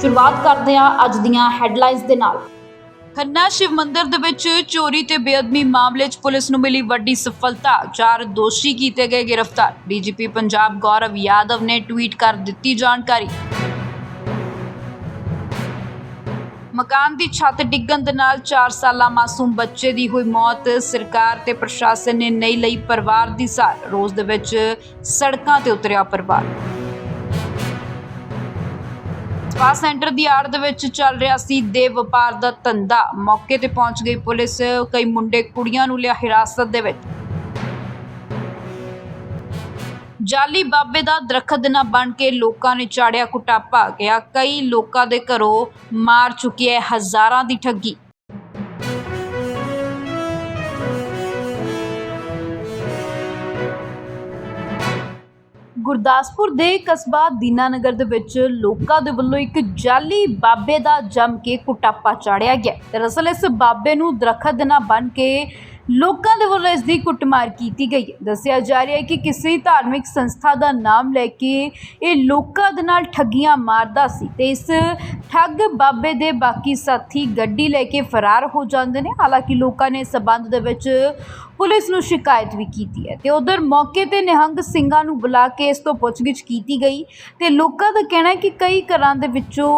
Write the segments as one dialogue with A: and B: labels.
A: ਸ਼ੁਰੂਆਤ ਕਰਦੇ ਹਾਂ ਅੱਜ ਦੀਆਂ ਹੈਡਲਾਈਨਸ ਦੇ ਨਾਲ। ਖੰਨਾ ਸ਼ਿਵ ਮੰਦਿਰ ਦੇ ਵਿੱਚ ਚੋਰੀ ਤੇ ਬੇਅਦਬੀ ਮਾਮਲੇ 'ਚ ਪੁਲਿਸ ਨੂੰ ਮਿਲੀ ਵੱਡੀ ਸਫਲਤਾ। ਚਾਰ ਦੋਸ਼ੀ ਕੀਤੇ ਗਏ ਗ੍ਰਿਫਤਾਰ। ਡੀਜੀਪੀ ਪੰਜਾਬ ਗੌਰਵ ਯਾਦਵ ਨੇ ਟਵੀਟ ਕਰ ਦਿੱਤੀ ਜਾਣਕਾਰੀ। ਮਕਾਨ ਦੀ ਛੱਤ ਡਿੱਗਣ ਦੇ ਨਾਲ 4 ਸਾਲਾ ਮਾਸੂਮ ਬੱਚੇ ਦੀ ਹੋਈ ਮੌਤ ਸਰਕਾਰ ਤੇ ਪ੍ਰਸ਼ਾਸਨ ਨੇ ਨਹੀਂ ਲਈ ਪਰਿਵਾਰ ਦੀ ਸਾਰ। ਰੋਜ਼ ਦੇ ਵਿੱਚ ਸੜਕਾਂ ਤੇ ਉਤਰਿਆ ਪਰਿਵਾਰ। ਸਪਾ ਸੈਂਟਰ ਦੀ ਆੜ ਦੇ ਵਿੱਚ ਚੱਲ ਰਿਹਾ ਸੀ ਦੇ ਵਪਾਰ ਦਾ ਧੰਦਾ। ਮੌਕੇ ਤੇ ਪਹੁੰਚ ਗਈ ਪੁਲਿਸ। ਕਈ ਮੁੰਡੇ ਕੁੜੀਆਂ ਨੂੰ ਲਿਆ ਹਿਰਾਸਤ ਦੇ ਵਿੱਚ। ਜਾਲੀ ਬਾਬੇ ਦਾ ਦਰਖਤ ਨਾ ਬਣ ਕੇ ਲੋਕਾਂ ਨੇ ਚਾੜਿਆ ਕੁਟਾਪਾ ਗਿਆ ਕਈ ਲੋਕਾਂ ਦੇ ਘਰੋਂ ਮਾਰ ਚੁੱਕੀ ਹੈ ਹਜ਼ਾਰਾਂ ਦੀ ਠੱਗੀ। ਗੁਰਦਾਸਪੁਰ ਦੇ ਕਸਬਾ ਦੀਨਾਨਗਰ ਦੇ ਵਿੱਚ ਲੋਕਾਂ ਦੇ ਵੱਲੋਂ ਇੱਕ ਜਾਲੀ ਬਾਬੇ ਦਾ ਜੰਮ ਕੇ ਕੁਟਾਪਾ ਚਾੜਿਆ ਗਿਆ। ਦਰਅਸਲ ਇਸ ਬਾਬੇ ਨੂੰ ਦਰਖਤ ਨਾ ਬਣ ਕੇ ਲੋਕਾਂ ਦੇ ਵੱਲੋਂ ਇਸ ਦੀ ਕੁੱਟਮਾਰ ਕੀਤੀ ਗਈ ਹੈ। ਦੱਸਿਆ ਜਾ ਰਿਹਾ ਹੈ ਕਿ ਕਿਸੇ ਧਾਰਮਿਕ ਸੰਸਥਾ ਦਾ ਨਾਮ ਲੈ ਕੇ ਇਹ ਲੋਕਾਂ ਦੇ ਨਾਲ ਠੱਗੀਆਂ ਮਾਰਦਾ ਸੀ ਤੇ ਇਸ ਠੱਗ ਬਾਬੇ ਦੇ ਬਾਕੀ ਸਾਥੀ ਗੱਡੀ ਲੈ ਕੇ ਫਰਾਰ ਹੋ ਜਾਂਦੇ ਨੇ। ਹਾਲਾਂਕਿ ਲੋਕਾਂ ਨੇ ਇਸ ਸਬੰਧ ਦੇ ਵਿੱਚ ਪੁਲਿਸ ਨੂੰ ਸ਼ਿਕਾਇਤ ਵੀ ਕੀਤੀ ਹੈ ਤੇ ਉਧਰ ਮੌਕੇ ਤੇ ਨਿਹੰਗ ਸਿੰਘਾਂ ਨੂੰ ਬੁਲਾ ਕੇ ਇਸ ਤੋਂ ਪੁੱਛਗਿੱਛ ਕੀਤੀ ਗਈ ਤੇ ਲੋਕਾਂ ਦਾ ਕਹਿਣਾ ਹੈ ਕਿ ਕਈ ਘਰਾਂ ਦੇ ਵਿੱਚੋਂ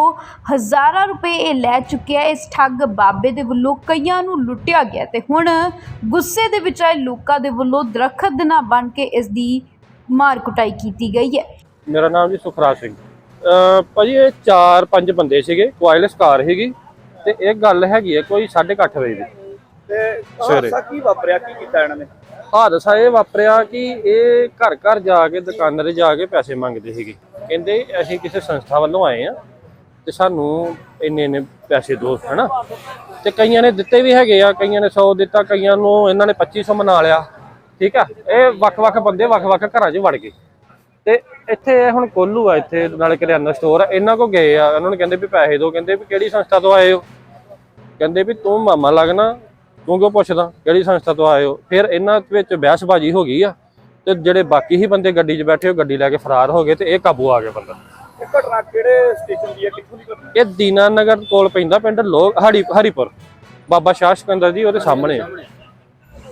A: ਹਜ਼ਾਰਾਂ ਰੁਪਏ ਇਹ ਲੈ ਚੁੱਕਿਆ ਇਸ ਠੱਗ ਬਾਬੇ ਦੇ ਵੱਲੋਂ ਕਈਆਂ ਨੂੰ ਲੁੱਟਿਆ ਗਿਆ ਤੇ ਹੁਣ ਗੁੱਸੇ ਦੇ ਵਿੱਚ ਆਏ ਲੋਕਾਂ ਦੇ ਵੱਲੋਂ ਦਰਖਤ ਦੇ ਬਣ ਕੇ ਇਸ ਦੀ ਮਾਰ ਕੁਟਾਈ ਕੀਤੀ ਗਈ ਹੈ।
B: ਮੇਰਾ ਨਾਮ ਜੀ ਸੁਖਰਾਜ ਸਿੰਘ। ਭਾਜੀ ਇਹ ਚਾਰ ਪੰਜ ਬੰਦੇ ਸੀਗੇ ਕੁਆਇਲਸ ਕਾਰ ਹੈਗੀ ਤੇ ਇਹ ਗੱਲ ਹੈਗੀ ਹੈ ਕੋਈ 8:30 ਵਜੇ ਦੀ।
C: ਤੇ
B: ਸਵੇਰੇ।
C: ਹਾਦਸਾ ਕੀ ਵਾਪਰਿਆ? ਕੀ ਕੀਤਾ ਇਹਨਾਂ ਨੇ?
B: ਹਾਦਸਾ ਇਹ ਵਾਪਰਿਆ ਕਿ ਇਹ ਘਰ ਘਰ ਜਾ ਕੇ ਦੁਕਾਨਾਂ ਤੇ ਜਾ ਕੇ ਪੈਸੇ ਮੰਗਦੇ ਸੀਗੇ। ਕਹਿੰਦੇ ਅਸੀਂ ਕਿਸੇ ਸੰਸਥਾ ਵੱਲੋਂ ਆਏ ਆ ਤੇ ਸਾਨੂੰ ਇੰਨੇ ਇੰਨੇ ਪੈਸੇ ਦਿਓ ਹਨਾ? ਤੇ ਕਈਆਂ ਨੇ ਦਿੱਤੇ ਵੀ ਹੈਗੇ ਆ ਕਈਆਂ ਨੇ 100 ਦਿੱਤਾ ਕਈਆਂ ਨੂੰ ਇਹਨਾਂ ਨੇ 2500 ਮਨਾ ਲਿਆ ਠੀਕ ਆ? ਇਹ ਵੱਖ-ਵੱਖ ਬੰਦੇ ਵੱਖ-ਵੱਖ ਘਰਾਂ 'ਚ ਵੜ ਗਏ। ਤੇ ਇੱਥੇ ਇਹ ਹੁਣ ਕੋਲੂ ਆ ਇੱਥੇ ਨਾਲੇ ਕਰਿਆਨਾ ਸਟੋਰ ਆ ਇਹਨਾਂ ਕੋ ਗਏ ਆ। ਉਹਨਾਂ ਨੂੰ ਕਹਿੰਦੇ ਵੀ ਪੈਸੇ ਦਿਓ ਕਹਿੰਦੇ ਵੀ ਕਿਹੜੀ ਸੰਸਥਾ ਤੋਂ ਆਏ ਹੋ? ਕਹਿੰਦੇ ਵੀ ਤੂੰ ਮਾਮਾ ਲੱਗਣਾ ਤੂੰ ਕਿਉਂ ਪੁੱਛਦਾ? ਕਿਹੜੀ ਸੰਸਥਾ ਤੋਂ ਆਏ ਹੋ? ਫਿਰ ਇਹਨਾਂ ਵਿੱਚ ਬਹਿਸਬਾਜ਼ੀ ਹੋ ਗਈ ਆ ਤੇ ਜਿਹੜੇ ਬਾਕੀ ਹੀ ਬੰਦੇ ਗੱਡੀ 'ਚ ਬੈਠੇ ਉਹ ਗੱਡੀ ਲੈ ਕੇ ਫਰਾਰ ਹੋ ਗਏ ਤੇ ਇਹ ਕਾਬੂ ਆ ਗਿਆ ਬੰਦਾ।
C: ਇਹ ਘਟਨਾ ਕਿਹੜੇ ਸਟੇਸ਼ਨ ਦੀ ਹੈ? ਕਿੱਥੋਂ ਦੀ ਘਟਨਾ?
B: ਇਹ ਦੀਨਾਨਗਰ ਕੋਲ ਪੈਂਦਾ ਪਿੰਡ ਲੋਕ ਹਰੀ ਹਰੀਪੁਰ। ਬਾਬਾ ਸ਼ਾਹ ਸਿਕੰਦਰ ਜੀ ਉਹਦੇ ਸਾਹਮਣੇ। ਆ।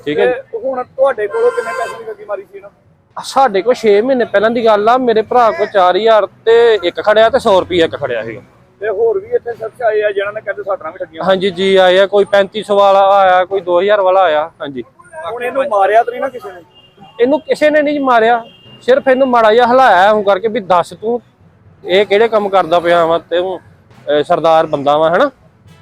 B: ਠੀਕ ਹੈ
C: ਤੇ ਹੁਣ ਤੁਹਾਡੇ ਕੋਲੋਂ ਕਿੰਨੇ ਪੈਸੇ ਦੀ ਗੱਡੀ ਮਾਰੀ ਸੀ ਇਹਨਾਂ?
B: ਸਾਡੇ ਕੋਲ 6 ਮਹੀਨੇ ਪਹਿਲਾਂ ਦੀ ਗੱਲ ਆ ਮੇਰੇ ਭਰਾ ਕੋਲ 4000 ਤੇ ਇੱਕ ਖੜਿਆ ਤੇ 100 ਰੁਪਏ ਇੱਕ ਖੜਿਆ ਸੀਗਾ।
C: ਤੇ ਹੋਰ ਵੀ ਇੱਥੇ ਸ਼ਖਸ ਆਏ ਆ ਜਿਹਨਾਂ ਨੇ ਕਹਿੰਦੇ ਸਾਡਾ ਵੀ ਠੱਗੀਆਂ
B: ਹਾਂਜੀ ਜੀ ਆਏ ਆ ਕੋਈ 3500 ਵਾਲਾ ਆਇਆ ਕੋਈ 2000 ਵਾਲਾ ਆਇਆ ਹਾਂਜੀ।
C: ਹੁਣ ਇਹਨੂੰ ਮਾਰਿਆ ਤਾਂ ਨਹੀਂ ਨਾ ਕਿਸੇ ਨੇ?
B: ਇਹਨੂੰ ਕਿਸੇ ਨੇ ਨਹੀਂ ਮਾਰਿਆ ਸਿਰਫ ਇਹਨੂੰ ਮਾੜਾ ਜਿਹਾ ਹਲਾਇਆ ਹੁਣ ਕਰਕੇ ਵੀ ਦੱਸ ਤੂੰ ਇਹ ਕਿਹੜੇ ਕੰਮ ਕਰਦਾ ਪਿਆ ਵਾ ਤੇ ਸਰਦਾਰ ਬੰਦਾ ਵਾ ਹਨਾ?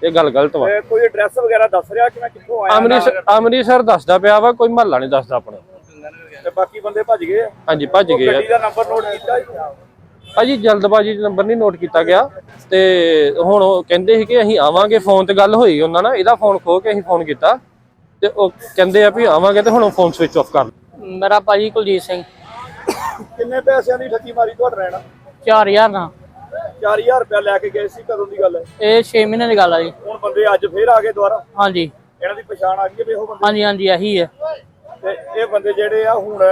B: ਇਹ ਗੱਲ ਗਲਤ ਵਾ।
C: ਕੋਈ ਐਡਰੈਸ ਵਗੈਰਾ ਦੱਸ ਰਿਹਾ ਕਿ ਮੈਂ ਕਿੱਥੋਂ ਆਇਆ
B: ਅੰਮ੍ਰਿਤਸਰ ਅੰਮ੍ਰਿਤਸਰ ਦੱਸਦਾ ਪਿਆ ਵਾ ਕੋਈ ਮਹੱਲਾ ਨਹੀਂ ਦੱਸਦਾ ਆਪਣਾ।
C: ਤੇ ਬਾਕੀ ਬੰਦੇ ਭੱਜ ਗਏ
B: ਹਾਂਜੀ ਭੱਜ ਗਏ
C: ਗੱਡੀ ਦਾ ਨੰਬਰ ਨੋਟ ਕੀਤਾ?
B: ਭਾਜੀ ਜਲਦਬਾਜ਼ੀ 'ਚ ਨੰਬਰ ਨਹੀਂ ਨੋਟ ਕੀਤਾ ਗਿਆ ਤੇ ਹੁਣ ਉਹ ਕਹਿੰਦੇ ਸੀ ਕਿ ਅਸੀਂ ਆਵਾਂਗੇ ਫੋਨ ਤੇ ਗੱਲ ਹੋਈ ਉਹਨਾਂ ਨਾਲ ਇਹਦਾ ਫੋਨ ਖੋ ਕੇ ਅਸੀਂ ਫੋਨ ਕੀਤਾ ਤੇ ਉਹ ਕਹਿੰਦੇ ਆ ਵੀ ਆਵਾਂਗੇ ਤੇ ਹੁਣ ਫੋਨ ਸਵਿਚ ਆਫ ਕਰ
D: ਮੇਰਾ ਭਾਜੀ ਕੁਲਜੀਤ ਸਿੰਘ।
C: ਕਿੰਨੇ ਪੈਸਿਆਂ ਦੀ ਠੱਗੀ ਮਾਰੀ ਤੁਹਾਡੇ ਰਹਿਣਾ
D: 4000 ਦਾ
C: 4000 ਰੁਪਇਆ ਲੈ ਕੇ ਗਏ ਸੀ ਕਦੋਂ ਦੀ ਗੱਲ ਹੈ?
D: ਇਹ 6 ਮਹੀਨੇ ਦੀ ਗੱਲ ਆ ਜੀ।
C: ਹੁਣ ਬੰਦੇ ਅੱਜ ਫੇਰ ਆ ਗਏ ਦੁਬਾਰਾ?
D: ਹਾਂਜੀ।
C: ਇਹਨਾਂ ਦੀ ਪਛਾਣ ਆ ਗਈ ਹੈ ਵੀ ਇਹੋ ਬੰਦੇ
D: ਹਾਂਜੀ ਹਾਂਜੀ ਇਹੀ ਹੈ।
C: ਤੇ ਇਹ ਬੰਦੇ ਜਿਹੜੇ ਆ ਹੁਣ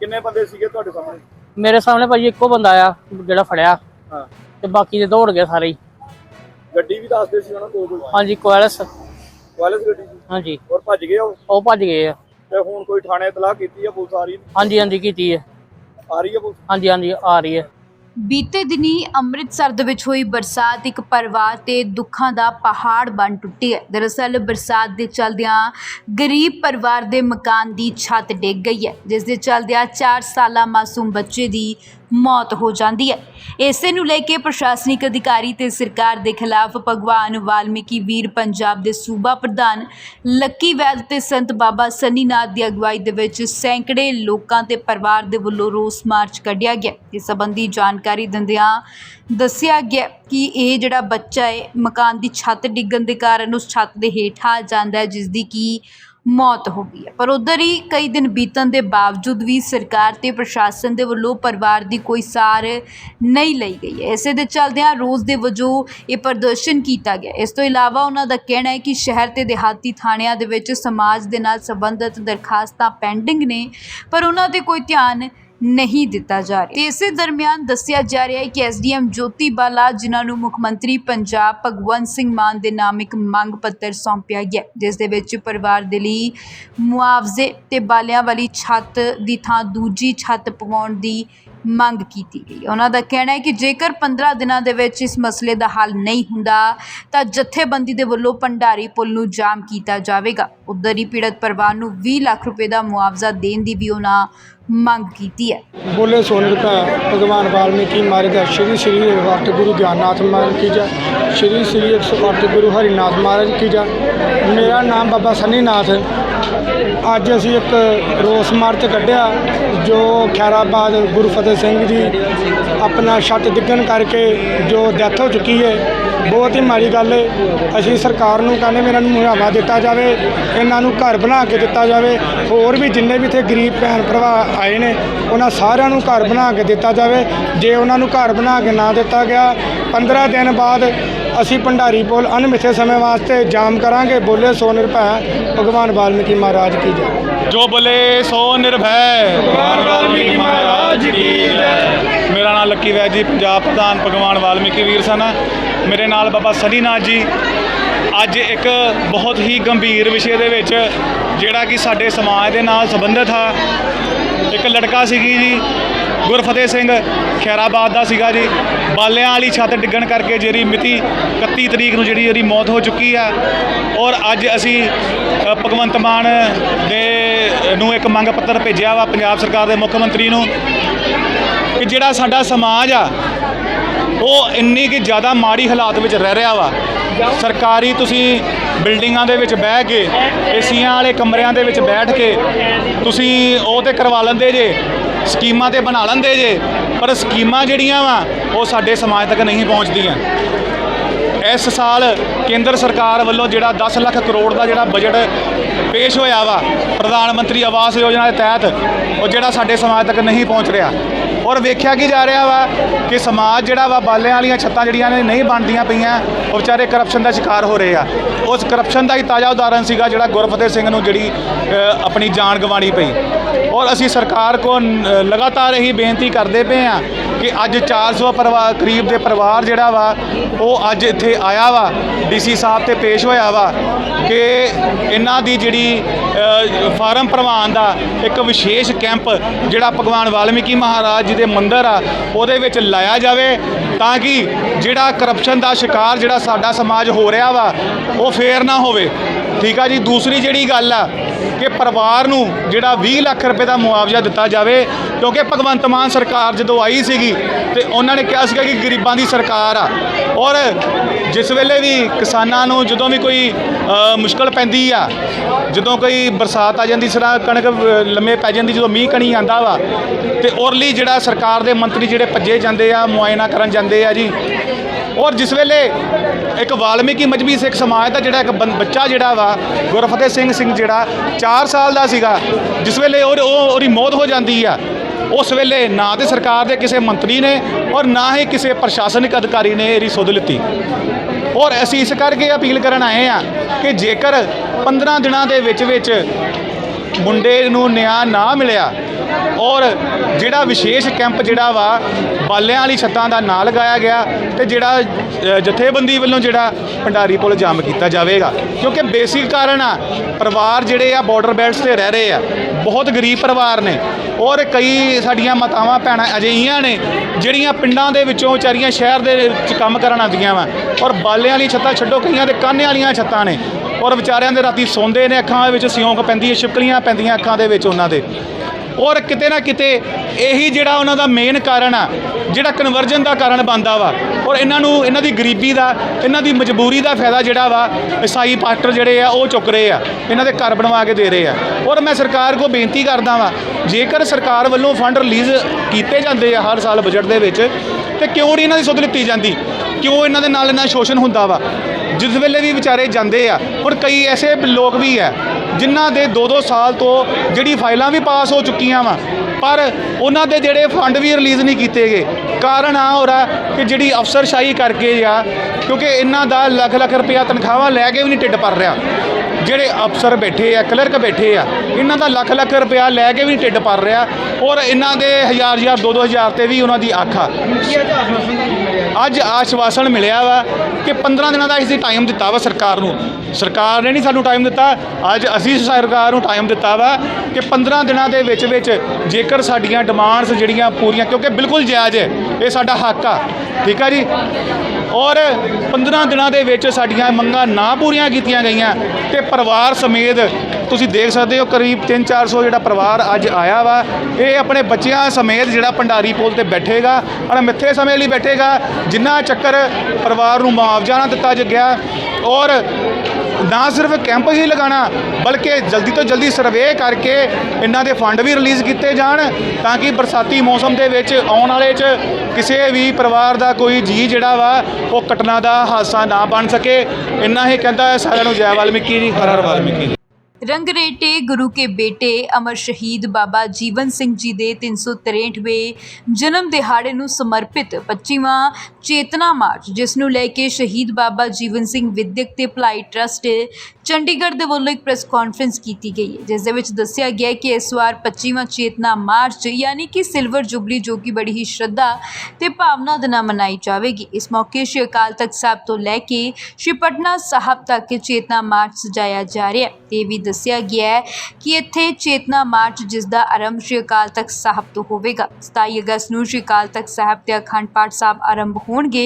C: ਕਿੰਨੇ ਬੰਦੇ ਸੀਗੇ ਤੁਹਾਡੇ ਸਾਹਮਣੇ?
D: ਮੇਰੇ ਸਾਹਮਣੇ ਭਾਜੀ ਇੱਕੋ ਬੰਦਾ ਆ ਜਿਹੜਾ ਫੜਿਆ।
C: ਹਾਂ।
D: ਤੇ ਬਾਕੀ ਦੇ ਦੌੜ ਗਏ ਸਾਰੇ ਹੀ।
C: ਗੱਡੀ ਵੀ ਦੱਸਦੇ ਸੀ ਉਹਨਾਂ ਕੋਲ ਕੋਈ?
D: ਹਾਂਜੀ ਕੋਇਲਸ।
C: ਵਾਇਰਲੈਸ ਗੱਡੀ ਸੀ?
D: ਹਾਂਜੀ।
C: ਔਰ ਭੱਜ ਗਏ ਉਹ?
D: ਉਹ ਭੱਜ ਗਏ ਆ।
C: ਤੇ ਹੁਣ ਕੋਈ ਥਾਣੇ ਇਤਲਾਹ ਕੀਤੀ ਹੈ ਪੁਲਿਸ ਆ ਰਹੀ?
D: ਹਾਂਜੀ ਹਾਂਜੀ ਕੀਤੀ ਹੈ
C: ਆ ਰਹੀ ਹੈ ਪੁਲਿਸ?
D: ਹਾਂਜੀ ਹਾਂਜੀ ਆ ਰਹੀ ਹੈ
A: ਬੀਤੇ ਦਿਨੀ ਅੰਮ੍ਰਿਤਸਰ ਦੇ ਵਿੱਚ ਹੋਈ ਬਰਸਾਤ ਇੱਕ ਪਰਿਵਾਰ ਤੇ ਦੁੱਖਾਂ ਦਾ ਪਹਾੜ ਬਣ ਟੁੱਟੀ ਹੈ। ਦਰਅਸਲ ਬਰਸਾਤ ਦੇ ਚਲਦਿਆਂ ਗਰੀਬ ਪਰਿਵਾਰ ਦੇ ਮਕਾਨ ਦੀ ਛੱਤ ਡਿੱਗ ਗਈ ਹੈ, ਜਿਸ ਦੇ ਚਲਦਿਆਂ 4 ਸਾਲਾ ਮਾਸੂਮ ਬੱਚੇ ਦੀ ਮੌਤ ਹੋ ਜਾਂਦੀ ਹੈ। ਇਸੇ ਨੂੰ ਲੈ ਕੇ ਪ੍ਰਸ਼ਾਸਨਿਕ ਅਧਿਕਾਰੀ ਤੇ ਸਰਕਾਰ ਦੇ ਖਿਲਾਫ ਭਗਵਾਨ ਵਾਲਮੀਕੀ ਵੀਰ ਪੰਜਾਬ ਦੇ ਸੂਬਾ ਪ੍ਰਧਾਨ ਲੱਕੀ ਵੈਦ ਤੇ ਸੰਤ ਬਾਬਾ ਸੰਨੀਨਾਥ ਦੀ ਅਗਵਾਈ ਦੇ ਵਿੱਚ ਸੈਂਕੜੇ ਲੋਕਾਂ ਤੇ ਪਰਿਵਾਰ ਦੇ ਵੱਲੋਂ ਰੋਸ ਮਾਰਚ ਕੱਢਿਆ ਗਿਆ। ਇਸ ਸੰਬੰਧੀ ਜਾਣਕਾਰੀ ਦਿੰਦਿਆਂ ਦੱਸਿਆ ਗਿਆ ਕਿ ਇਹ ਜਿਹੜਾ ਬੱਚਾ ਹੈ, ਮਕਾਨ ਦੀ ਛੱਤ ਡਿੱਗਣ ਦੇ ਕਾਰਨ ਉਸ ਛੱਤ ਦੇ ਹੇਠ ਆ ਜਾਂਦਾ ਹੈ ਜਿਸ ਦੀ ਕੀ ਮੌਤ ਹੋ ਗਈ ਹੈ। ਪਰ ਉਧਰ ਹੀ ਕਈ ਦਿਨ ਬੀਤਣ ਦੇ ਬਾਵਜੂਦ ਵੀ ਸਰਕਾਰ ਤੇ ਪ੍ਰਸ਼ਾਸਨ ਦੇ ਵੱਲੋਂ ਪਰਿਵਾਰ ਦੀ ਕੋਈ ਸਾਰ ਨਹੀਂ ਲਈ ਗਈ ਹੈ। ਇਸੇ ਦੇ ਚੱਲਦਿਆਂ ਰੋਜ਼ ਦੇ ਵਜੋਂ ਇਹ ਪ੍ਰਦਰਸ਼ਨ ਕੀਤਾ ਗਿਆ ਇਸ ਤੋਂ ਇਲਾਵਾ ਉਹਨਾਂ ਦਾ ਕਹਿਣਾ ਹੈ ਕਿ ਸ਼ਹਿਰ ਤੇ ਦਿਹਾਤੀ ਥਾਣਿਆਂ ਦੇ ਵਿੱਚ ਸਮਾਜ ਦੇ ਨਾਲ ਸੰਬੰਧਿਤ ਦਰਖਾਸਤਾਂ ਪੈਂਡਿੰਗ ਨੇ, ਪਰ ਉਹਨਾਂ ਤੇ ਕੋਈ ਧਿਆਨ ਨਹੀਂ ਦਿੱਤਾ ਜਾ ਰਿਹਾ। ਤੇ ਇਸੇ ਦਰਮਿਆਨ ਦੱਸਿਆ ਜਾ ਰਿਹਾ ਹੈ ਕਿ ਐਸਡੀਐਮ ਜੋਤੀ ਬਾਲਾ, ਜਿਨ੍ਹਾਂ ਨੂੰ ਮੁੱਖ ਮੰਤਰੀ ਪੰਜਾਬ ਭਗਵੰਤ ਸਿੰਘ ਮਾਨ ਦੇ ਨਾਮ ਇੱਕ ਮੰਗ ਪੱਤਰ ਸੌਂਪਿਆ ਗਿਆ ਜਿਸ ਦੇ ਵਿੱਚ ਪਰਿਵਾਰ ਦੇ ਲਈ ਮੁਆਵਜ਼ੇ ਤੇ ਬਾਲਿਆਂ ਵਾਲੀ ਛੱਤ ਦੀ ਥਾਂ ਦੂਜੀ ਛੱਤ ਪਵਾਉਣ ਦੀ ਮੰਗ ਕੀਤੀ ਗਈ। ਉਹਨਾਂ ਦਾ ਕਹਿਣਾ ਹੈ ਕਿ ਜੇਕਰ 15 ਦਿਨਾਂ ਦੇ ਵਿੱਚ ਇਸ ਮਸਲੇ ਦਾ ਹੱਲ ਨਹੀਂ ਹੁੰਦਾ, ਤਾਂ ਜਥੇਬੰਦੀ ਦੇ ਵੱਲੋਂ ਪੰਡਾਰੀ ਪੁਲ ਨੂੰ ਜਾਮ ਕੀਤਾ ਜਾਵੇਗਾ। ਉਧਰ ਹੀ ਪੀੜਤ ਪਰਿਵਾਰ ਨੂੰ 20 ਲੱਖ ਰੁਪਏ ਦਾ ਮੁਆਵਜ਼ਾ ਦੇਣ ਦੀ ਵੀ ਉਹਨਾਂ ਮੰਗ ਕੀਤੀ ਹੈ।
E: ਬੋਲੇ ਸੋਨਰ ਕਾ ਭਗਵਾਨ ਵਾਲਮੀਕੀ ਮਹਾਰਾਜ ਦਾ। ਸ਼੍ਰੀ ਸ਼੍ਰੀ ਵਰਤ ਗੁਰੂ ਗਿਆਨਨਾਥ ਮਹਾਰਾਜ ਕੀ ਜਾ। ਸ਼੍ਰੀ ਸ਼੍ਰੀ ਵਰਤ ਗੁਰੂ ਹਰੀਨਾਥ ਮਹਾਰਾਜ ਕੀ ਜਾ। ਮੇਰਾ ਨਾਮ ਬਾਬਾ ਸੰਨੀ ਨਾਥ ਅੱਜ ਅਸੀਂ ਇੱਕ ਰੋਸ ਮਾਰਚ ਕੱਢਿਆ, ਜੋ ਖੈਰਾਬਾਦ ਗੁਰੂ ਫਤਿਹ ਸਿੰਘ ਜੀ ਆਪਣਾ ਛੱਤ ਡਿੱਗਣ ਕਰਕੇ ਜੋ ਡੈਥ ਹੋ ਚੁੱਕੀ ਹੈ, ਬਹੁਤ ਹੀ ਮਾੜੀ ਗੱਲ ਹੈ। ਅਸੀਂ ਸਰਕਾਰ ਨੂੰ ਕਹਿੰਦੇ ਵੀ ਇਹਨਾਂ ਨੂੰ ਮੁਆਵਜ਼ਾ ਦਿੱਤਾ ਜਾਵੇ, ਇਹਨਾਂ ਨੂੰ ਘਰ ਬਣਾ ਕੇ ਦਿੱਤਾ ਜਾਵੇ, ਹੋਰ ਵੀ ਜਿੰਨੇ ਵੀ ਇੱਥੇ ਗਰੀਬ ਭੈਣ ਭਰਾ ਆਏ ਨੇ, ਉਹਨਾਂ ਸਾਰਿਆਂ ਨੂੰ ਘਰ ਬਣਾ ਕੇ ਦਿੱਤਾ ਜਾਵੇ। ਜੇ ਉਹਨਾਂ ਨੂੰ ਘਰ ਬਣਾ ਕੇ ਨਾ ਦਿੱਤਾ ਗਿਆ 15 ਦਿਨ ਬਾਅਦ ਅਸੀਂ ਭੰਡਾਰੀ ਪੁਲ ਅਣਮਿੱਥੇ ਸਮੇਂ ਵਾਸਤੇ ਜਾਮ ਕਰਾਂਗੇ। ਬੋਲੇ ਸੋ ਨਿਰਭੈ ਭਗਵਾਨ ਵਾਲਮੀਕੀ ਮਹਾਰਾਜ ਕੀ ਜੈ।
C: ਜੋ ਬੋਲੇ ਸੋ ਨਿਰਭੈ ਭਗਵਾਨ ਵਾਲਮੀਕੀ ਮਹਾਰਾਜ ਕੀ ਜੈ। ਮੇਰਾ ਨਾਮ ਲੱਕੀ ਵੈਦ ਜੀ ਪੰਜਾਬ ਪ੍ਰਧਾਨ ਭਗਵਾਨ ਵਾਲਮੀਕੀ ਵੀਰ ਸਨ। ਮੇਰੇ ਨਾਲ ਬਾਬਾ ਸਨੀ ਨਾਥ ਜੀ। ਅੱਜ ਇੱਕ ਬਹੁਤ ਹੀ ਗੰਭੀਰ ਵਿਸ਼ੇ ਦੇ ਵਿੱਚ ਜਿਹੜਾ ਕਿ ਸਾਡੇ ਸਮਾਜ ਦੇ ਨਾਲ ਸੰਬੰਧਿਤ ਆ। ਇੱਕ ਲੜਕਾ ਸੀਗੀ ਜੀ ਗੁਰਫਤਿਹ ਸਿੰਘ ਖੈਰਾਬਾਦ ਦਾ ਸੀਗਾ ਜੀ। ਬਾਲਿਆਂ ਵਾਲੀ ਛੱਤ ਡਿੱਗਣ ਕਰਕੇ ਜਿਹੜੀ ਮਿਤੀ 31 ਤਰੀਕ ਨੂੰ ਜਿਹੜੀ ਇਹਦੀ ਮੌਤ ਹੋ ਚੁੱਕੀ ਆ। ਔਰ ਅੱਜ ਅਸੀਂ ਭਗਵੰਤ ਮਾਨ ਦੇ ਨੂੰ ਇੱਕ ਮੰਗ ਪੱਤਰ ਭੇਜਿਆ ਵਾ ਪੰਜਾਬ ਸਰਕਾਰ ਦੇ ਮੁੱਖ ਮੰਤਰੀ ਨੂੰ ਕਿ ਜਿਹੜਾ ਸਾਡਾ ਸਮਾਜ ਆ, ਉਹ ਇੰਨੀ ਕਿ ਜ਼ਿਆਦਾ ਮਾੜੀ ਹਾਲਾਤ ਵਿੱਚ ਰਹਿ ਰਿਹਾ ਵਾ। ਸਰਕਾਰੀ ਤੁਸੀਂ ਬਿਲਡਿੰਗਾਂ ਦੇ ਵਿੱਚ ਬਹਿ ਕੇ, ਏਸੀਆਂ ਵਾਲੇ ਕਮਰਿਆਂ ਦੇ ਵਿੱਚ ਬੈਠ ਕੇ, ਤੁਸੀਂ ਉਹ ਤੇ ਕਰਵਾ ਲੈਂਦੇ ਜੇ। ਸਕੀਮਾਂ ਤੇ ਬਣਾ ਲੈਂਦੇ ਜੇ, ਪਰ ਸਕੀਮਾਂ ਜਿਹੜੀਆਂ ਵਾ, ਉਹ ਸਾਡੇ ਸਮਾਜ ਤੱਕ ਨਹੀਂ ਪਹੁੰਚਦੀਆਂ। ਇਸ ਸਾਲ ਕੇਂਦਰ ਸਰਕਾਰ ਵੱਲੋਂ ਜਿਹੜਾ 10 ਲੱਖ ਕਰੋੜ ਦਾ ਜਿਹੜਾ ਬਜਟ ਪੇਸ਼ ਹੋਇਆ ਵਾ, ਪ੍ਰਧਾਨ ਮੰਤਰੀ ਆਵਾਸ ਯੋਜਨਾ ਦੇ ਤਹਿਤ, ਉਹ ਜਿਹੜਾ ਸਾਡੇ ਸਮਾਜ ਤੱਕ ਨਹੀਂ ਪਹੁੰਚ ਰਿਹਾ। ਔਰ ਵੇਖਿਆ ਕੀ ਜਾ ਰਿਹਾ ਵਾ ਕਿ ਸਮਾਜ ਜਿਹੜਾ ਵਾ ਬਾਲਿਆਂ ਵਾਲੀਆਂ ਛੱਤਾਂ ਜਿਹੜੀਆਂ ਨੇ ਨਹੀਂ ਬਣਦੀਆਂ ਪਈਆਂ, ਉਹ ਵਿਚਾਰੇ ਕਰਪਸ਼ਨ ਦਾ ਸ਼ਿਕਾਰ ਹੋ ਰਹੇ ਆ। ਉਸ ਕਰਪਸ਼ਨ ਦਾ ਹੀ ਤਾਜ਼ਾ ਉਦਾਹਰਨ ਸੀਗਾ ਜਿਹੜਾ ਗੁਰਫਤਿਹ ਸਿੰਘ ਨੂੰ ਜਿਹੜੀ ਆਪਣੀ ਜਾਨ ਗਵਾਣੀ ਪਈ। ਔਰ ਅਸੀਂ ਸਰਕਾਰ ਕੋ ਲਗਾਤਾਰ ਇਹੀ ਬੇਨਤੀ ਕਰਦੇ ਪਏ ਆ ਕਿ ਅੱਜ 400 ਪਰਿਵਾਰ, ਕਰੀਬ ਦੇ ਪਰਿਵਾਰ ਜਿਹੜਾ ਵਾ, ਉਹ ਅੱਜ ਇੱਥੇ ਆਇਆ ਵਾ, ਡੀਸੀ ਸਾਹਿਬ ਤੇ ਪੇਸ਼ ਹੋਇਆ ਵਾ, ਕਿ ਇਹਨਾਂ ਦੀ ਜਿਹੜੀ ਫਾਰਮ ਭਰਵਾਉਣ ਦਾ ਇੱਕ ਵਿਸ਼ੇਸ਼ ਕੈਂਪ ਜਿਹੜਾ ਭਗਵਾਨ ਵਾਲਮੀਕੀ ਮਹਾਰਾਜ ਜੀ ਦੇ ਮੰਦਿਰ ਆ, ਉਹਦੇ ਵਿੱਚ ਲਾਇਆ ਜਾਵੇ, ਤਾਂ ਕਿ ਜਿਹੜਾ ਕਰਪਸ਼ਨ ਦਾ ਸ਼ਿਕਾਰ ਜਿਹੜਾ ਸਾਡਾ ਸਮਾਜ ਹੋ ਰਿਹਾ ਵਾ, ਉਹ ਫੇਰ ਨਾ ਹੋਵੇ। ਠੀਕ ਆ ਜੀ? ਦੂਸਰੀ ਜਿਹੜੀ ਗੱਲ ਆ ਕਿ ਪਰਿਵਾਰ ਨੂੰ ਜਿਹੜਾ 20 ਲੱਖ ਰੁਪਏ ਦਾ ਮੁਆਵਜ਼ਾ ਦਿੱਤਾ ਜਾਵੇ, ਕਿਉਂਕਿ ਭਗਵੰਤ ਮਾਨ ਸਰਕਾਰ ਜਦੋਂ ਆਈ ਸੀਗੀ ਤੇ ਉਹਨਾਂ ਨੇ ਕਿਹਾ ਸੀਗਾ ਕਿ ਗਰੀਬਾਂ ਦੀ ਸਰਕਾਰ ਆ। ਔਰ ਜਿਸ ਵੇਲੇ ਵੀ ਕਿਸਾਨਾਂ ਨੂੰ ਜਦੋਂ ਵੀ ਕੋਈ ਮੁਸ਼ਕਲ ਪੈਂਦੀ ਆ, ਜਦੋਂ ਕੋਈ ਬਰਸਾਤ ਆ ਜਾਂਦੀ, ਸਰਾ ਕਣਕ ਲੰਮੇ ਪੈ ਜਾਂਦੀ, ਜਦੋਂ ਮੀਂਹ ਕਣੀ ਆਂਦਾ ਵਾ, ਤੇ ਔਰ ਲਈ ਜਿਹੜਾ ਸਰਕਾਰ ਦੇ ਮੰਤਰੀ ਜਿਹੜੇ ਭੱਜੇ ਜਾਂਦੇ ਆ, ਮੁਆਇਨਾ ਕਰਨ ਜਾਂਦੇ ਆ ਜੀ ਔਰ ਜਿਸ ਵੇਲੇ ਇੱਕ ਵਾਲਮੀਕੀ ਮਜਬੀ ਸਿੱਖ ਸਮਾਜ ਦਾ ਜਿਹੜਾ ਇੱਕ ਬੱਚਾ ਜਿਹੜਾ ਵਾ, ਗੁਰਫਤਿਹ ਸਿੰਘ ਸਿੰਘ ਜਿਹੜਾ 4 ਸਾਲ ਦਾ ਸੀਗਾ, ਜਿਸ ਵੇਲੇ ਉਹ, ਉਹ- ਉਹਦੀ ਮੌਤ ਹੋ ਜਾਂਦੀ ਆ, ਉਸ ਵੇਲੇ ਨਾ ਤੇ ਸਰਕਾਰ ਦੇ ਕਿਸੇ ਮੰਤਰੀ ਨੇ ਔਰ ਨਾ ਹੀ ਕਿਸੇ ਪ੍ਰਸ਼ਾਸਨਿਕ ਅਧਿਕਾਰੀ ਨੇ ਇਹਦੀ ਸੁਧ ਲਿੱਤੀ। ਔਰ ਅਸੀਂ ਇਸ ਕਰਕੇ ਅਪੀਲ ਕਰਨ ਆਏ ਆ ਕਿ ਜੇਕਰ 15 ਦਿਨਾਂ ਦੇ ਵਿੱਚ ਵਿੱਚ ਮੁੰਡੇ ਨੂੰ ਨਿਆਂ ਨਾ ਮਿਲਿਆ ਔਰ ਜਿਹੜਾ ਵਿਸ਼ੇਸ਼ ਕੈਂਪ ਜਿਹੜਾ ਵਾ ਬਾਲਿਆਂ ਵਾਲੀ ਛੱਤਾਂ ਦਾ ਨਾਂ ਲਗਾਇਆ ਗਿਆ ਤੇ ਜਿਹੜਾ ਅ, ਜਥੇਬੰਦੀ ਵੱਲੋਂ ਜਿਹੜਾ ਭੰਡਾਰੀ ਪੁਲ ਜਾਮ ਕੀਤਾ ਜਾਵੇਗਾ। ਕਿਉਂਕਿ ਬੇਸਿਕ ਕਾਰਨ ਆ ਪਰਿਵਾਰ ਜਿਹੜੇ ਆ ਬਾਰਡਰ ਬੈਲਟਸ ਤੇ ਰਹਿ ਰਹੇ ਆ। ਬਹੁਤ ਗਰੀਬ ਪਰਿਵਾਰ ਨੇ। ਔਰ ਕਈ ਸਾਡੀਆਂ ਮਾਤਾਵਾਂ ਭੈਣਾਂ ਅਜਿਹੀਆਂ ਨੇ ਜਿਹੜੀਆਂ ਪਿੰਡਾਂ ਦੇ ਵਿੱਚੋਂ ਵਿਚਾਰੀਆਂ ਸ਼ਹਿਰ ਦੇ ਵਿੱਚ ਕੰਮ ਕਰਨ ਆਉਂਦੀਆਂ ਵਾ। ਔਰ ਬਾਲਿਆਂ ਵਾਲੀ ਛੱਤਾਂ ਛੱਡੋ ਕਈਆਂ ਦੇ ਕਾਨੇ ਵਾਲੀਆਂ ਛੱਤਾਂ ਨੇ। ਔਰ ਵਿਚਾਰਿਆਂ ਦੇ ਰਾਤੀ ਸੌਂਦੇ ਨੇ ਅੱਖਾਂ ਵਿੱਚ ਸਿਉਂਕ ਪੈਂਦੀ ਹੈ ਛਿਪਕਲੀਆਂ ਪੈਂਦੀਆਂ ਅੱਖਾਂ ਦੇ ਵਿੱਚ ਉਹਨਾਂ ਦੇ। ਔਰ ਕਿਤੇ ਨਾ ਕਿਤੇ ਇਹੀ ਜਿਹੜਾ ਉਹਨਾਂ ਦਾ ਮੇਨ ਕਾਰਨ ਆ, ਜਿਹੜਾ ਕਨਵਰਜਨ ਦਾ ਕਾਰਨ ਬਣਦਾ ਵਾ। ਔਰ ਇਹਨਾਂ ਨੂੰ, ਇਹਨਾਂ ਦੀ ਗਰੀਬੀ ਦਾ, ਇਹਨਾਂ ਦੀ ਮਜਬੂਰੀ ਦਾ ਫਾਇਦਾ ਜਿਹੜਾ ਵਾ ਈਸਾਈ ਪਾਸਟਰ ਜਿਹੜੇ ਆ, ਉਹ ਚੁੱਕ ਰਹੇ ਆ। ਇਹਨਾਂ ਦੇ ਘਰ ਬਣਵਾ ਕੇ ਦੇ ਰਹੇ ਆ। ਔਰ ਮੈਂ ਸਰਕਾਰ ਕੋ ਬੇਨਤੀ ਕਰਦਾ ਵਾਂ, ਜੇਕਰ ਸਰਕਾਰ ਵੱਲੋਂ ਫੰਡ ਰਿਲੀਜ਼ ਕੀਤੇ ਜਾਂਦੇ ਆ ਹਰ ਸਾਲ ਬਜਟ ਦੇ ਵਿੱਚ, ਤੇ ਕਿਉਂ ਨਹੀਂ ਇਹਨਾਂ ਦੀ ਸੁਧ ਲਿੱਤੀ ਜਾਂਦੀ? ਕਿਉਂ ਇਹਨਾਂ ਦੇ ਨਾਲ ਇਹਨਾਂ ਸ਼ੋਸ਼ਣ ਹੁੰਦਾ ਵਾ? ਜਿਸ ਵੇਲੇ ਵੀ ਵਿਚਾਰੇ ਜਾਂਦੇ ਆ, ਔਰ ਕਈ ਐਸੇ ਲੋਕ ਵੀ ਆ ਜਿਨ੍ਹਾਂ ਦੇ 2-2 ਸਾਲ ਤੋਂ ਜਿਹੜੀ ਫਾਈਲਾਂ ਵੀ ਪਾਸ ਹੋ ਚੁੱਕੀਆਂ ਵਾ, ਪਰ ਉਹਨਾਂ ਦੇ ਜਿਹੜੇ ਫੰਡ ਵੀ ਰਿਲੀਜ਼ ਨਹੀਂ ਕੀਤੇ ਗਏ। ਕਾਰਨ ਆ ਹੋ ਰਿਹਾ ਕਿ ਜਿਹੜੀ ਅਫਸਰਸ਼ਾਹੀ ਕਰਕੇ ਆ ਕਿਉਂਕਿ ਇਹਨਾਂ ਦਾ ਲੱਖ ਲੱਖ ਰੁਪਇਆ ਤਨਖਾਹਾਂ ਲੈ ਕੇ ਵੀ ਨਹੀਂ ਢਿੱਡ ਭਰ ਰਿਹਾ। ਜਿਹੜੇ ਅਫਸਰ ਬੈਠੇ ਆ, ਕਲਰਕ ਬੈਠੇ ਆ, ਇਹਨਾਂ ਦਾ ਲੱਖ ਲੱਖ ਰੁਪਇਆ ਲੈ ਕੇ ਵੀ ਨਹੀਂ ਢਿੱਡ ਭਰ ਰਿਹਾ ਔਰ ਇਹਨਾਂ ਦੇ ਹਜ਼ਾਰ ਹਜ਼ਾਰ ਦੋ ਦੋ ਹਜ਼ਾਰ ਤੇ ਵੀ ਉਹਨਾਂ ਦੀ ਅੱਖ ਆ। ਅੱਜ ਆਸ਼ਵਾਸਨ ਮਿਲਿਆ ਵਾ ਕਿ 15 ਦਿਨਾਂ ਦਾ ਅਸੀਂ ਟਾਈਮ ਦਿੱਤਾ ਵਾ ਸਰਕਾਰ ਨੂੰ। ਸਰਕਾਰ ਨੇ ਨਹੀਂ ਸਾਨੂੰ ਟਾਈਮ ਦਿੱਤਾ। ਅੱਜ ਅਸੀਂ ਸਰਕਾਰ ਨੂੰ ਟਾਈਮ ਦਿੱਤਾ ਵਾ ਕਿ 15 ਦਿਨਾਂ ਦੇ ਵਿੱਚ ਵਿੱਚ ਜੇਕਰ ਸਾਡੀਆਂ ਡਿਮਾਂਡਸ ਜਿਹੜੀਆਂ ਪੂਰੀਆਂ, ਕਿਉਂਕਿ ਬਿਲਕੁਲ ਜਾਇਜ਼ ਹੈ, ਇਹ ਸਾਡਾ ਹੱਕ ਆ। ਠੀਕ ਆ ਜੀ? ਔਰ 15 ਦਿਨਾਂ ਦੇ ਵਿੱਚ ਸਾਡੀਆਂ ਮੰਗਾਂ ਨਾ ਪੂਰੀਆਂ ਕੀਤੀਆਂ ਗਈਆਂ ਤੇ ਪਰਿਵਾਰ ਸਮੇਤ ਤੁਸੀਂ ਦੇਖ ਸਕਦੇ ਹੋ ਕਰੀਬ 3-400 ਜਿਹੜਾ ਪਰਿਵਾਰ ਅੱਜ ਆਇਆ ਵਾ, ਇਹ ਆਪਣੇ ਬੱਚਿਆਂ ਸਮੇਤ ਜਿਹੜਾ ਭੰਡਾਰੀ ਪੁਲ ਤੇ ਬੈਠੇਗਾ ਔਰ ਮਿੱਥੇ ਸਮੇਂ ਲਈ ਬੈਠੇਗਾ, ਜਿੰਨਾ ਚੱਕਰ ਪਰਿਵਾਰ ਨੂੰ ਮੁਆਵਜ਼ਾ ਨਾ ਦਿੱਤਾ ਗਿਆ ਔਰ ਨਾ ਸਿਰਫ ਕੈਂਪ ਹੀ ਲਗਾਉਣਾ ਬਲਕਿ ਜਲਦੀ ਤੋਂ ਜਲਦੀ ਸਰਵੇ ਕਰਕੇ ਇਹਨਾਂ ਦੇ ਫੰਡ ਵੀ ਰਿਲੀਜ਼ ਕੀਤੇ ਜਾਣ ਤਾਂ ਕਿ ਬਰਸਾਤੀ ਮੌਸਮ ਦੇ ਵਿੱਚ ਆਉਣ ਵਾਲੇ 'ਚ ਕਿਸੇ ਵੀ ਪਰਿਵਾਰ ਦਾ ਕੋਈ ਜੀ ਜਿਹੜਾ ਵਾ, ਉਹ ਕਟਨਾ ਦਾ ਹਾਦਸਾ ਨਾ ਬਣ ਸਕੇ। ਇੰਨਾ ਹੀ ਕਹਿੰਦਾ ਸਾਰਿਆਂ ਨੂੰ, ਜੈ ਵਾਲਮੀਕੀ ਜੀ। ਹਰ ਹਰ ਵਾਲਮੀਕੀ ਜੀ।
A: ਰੰਗਰੇਟੇ ਗੁਰੂ ਕੇ ਬੇਟੇ ਅਮਰ ਸ਼ਹੀਦ ਬਾਬਾ ਜੀਵਨ ਸਿੰਘ ਜੀ ਦੇ 363ਵੇਂ ਜਨਮ ਦਿਹਾੜੇ ਨੂੰ ਸਮਰਪਿਤ 25ਵਾਂ ਚੇਤਨਾ ਮਾਰਚ, ਜਿਸ ਨੂੰ ਲੈ ਕੇ ਸ਼ਹੀਦ ਬਾਬਾ ਜੀਵਨ ਸਿੰਘ ਵਿਦਿਅਕ ਤੇ ਭਲਾਈ ਟਰਸਟ ਚੰਡੀਗੜ੍ਹ ਦੇ ਵੱਲੋਂ ਇੱਕ ਪ੍ਰੈਸ ਕਾਨਫਰੰਸ ਕੀਤੀ ਗਈ ਜਿਸ ਦੇ ਵਿੱਚ ਦੱਸਿਆ ਗਿਆ ਕਿ ਇਸ ਵਾਰ 25ਵਾਂ ਚੇਤਨਾ ਮਾਰਚ, ਯਾਨੀ ਕਿ ਸਿਲਵਰ ਜੁਬਲੀ ਜੋ ਕਿ ਬੜੀ ਹੀ ਸ਼ਰਧਾ ਤੇ ਭਾਵਨਾ ਦੇ ਨਾਲ ਮਨਾਈ ਜਾਵੇਗੀ। ਇਸ ਮੌਕੇ ਸ਼੍ਰੀ ਅਕਾਲ ਤਖਤ ਸਾਹਿਬ ਤੋਂ ਲੈ ਕੇ ਸ਼੍ਰੀ ਪਟਨਾ ਸਾਹਿਬ ਤੱਕ ਚੇਤਨਾ ਮਾਰਚ ਸਜਾਇਆ ਜਾ ਰਿਹਾ ਹੈ। ਤੇ ਇਹ ਵੀ ਦੱਸਿਆ ਗਿਆ ਹੈ ਕਿ ਇੱਥੇ ਚੇਤਨਾ ਮਾਰਚ, ਜਿਸ ਦਾ ਆਰੰਭ ਸ਼੍ਰੀ ਅਕਾਲ ਤਖਤ ਸਾਹਿਬ ਤੋਂ ਹੋਵੇਗਾ। 27 ਅਗਸਤ ਨੂੰ ਸ਼੍ਰੀ ਅਕਾਲ ਤਖਤ ਸਾਹਿਬ ਤੇ ਅਖੰਡ ਪਾਠ ਸਾਹਿਬ ਆਰੰਭ ਹੋਣਗੇ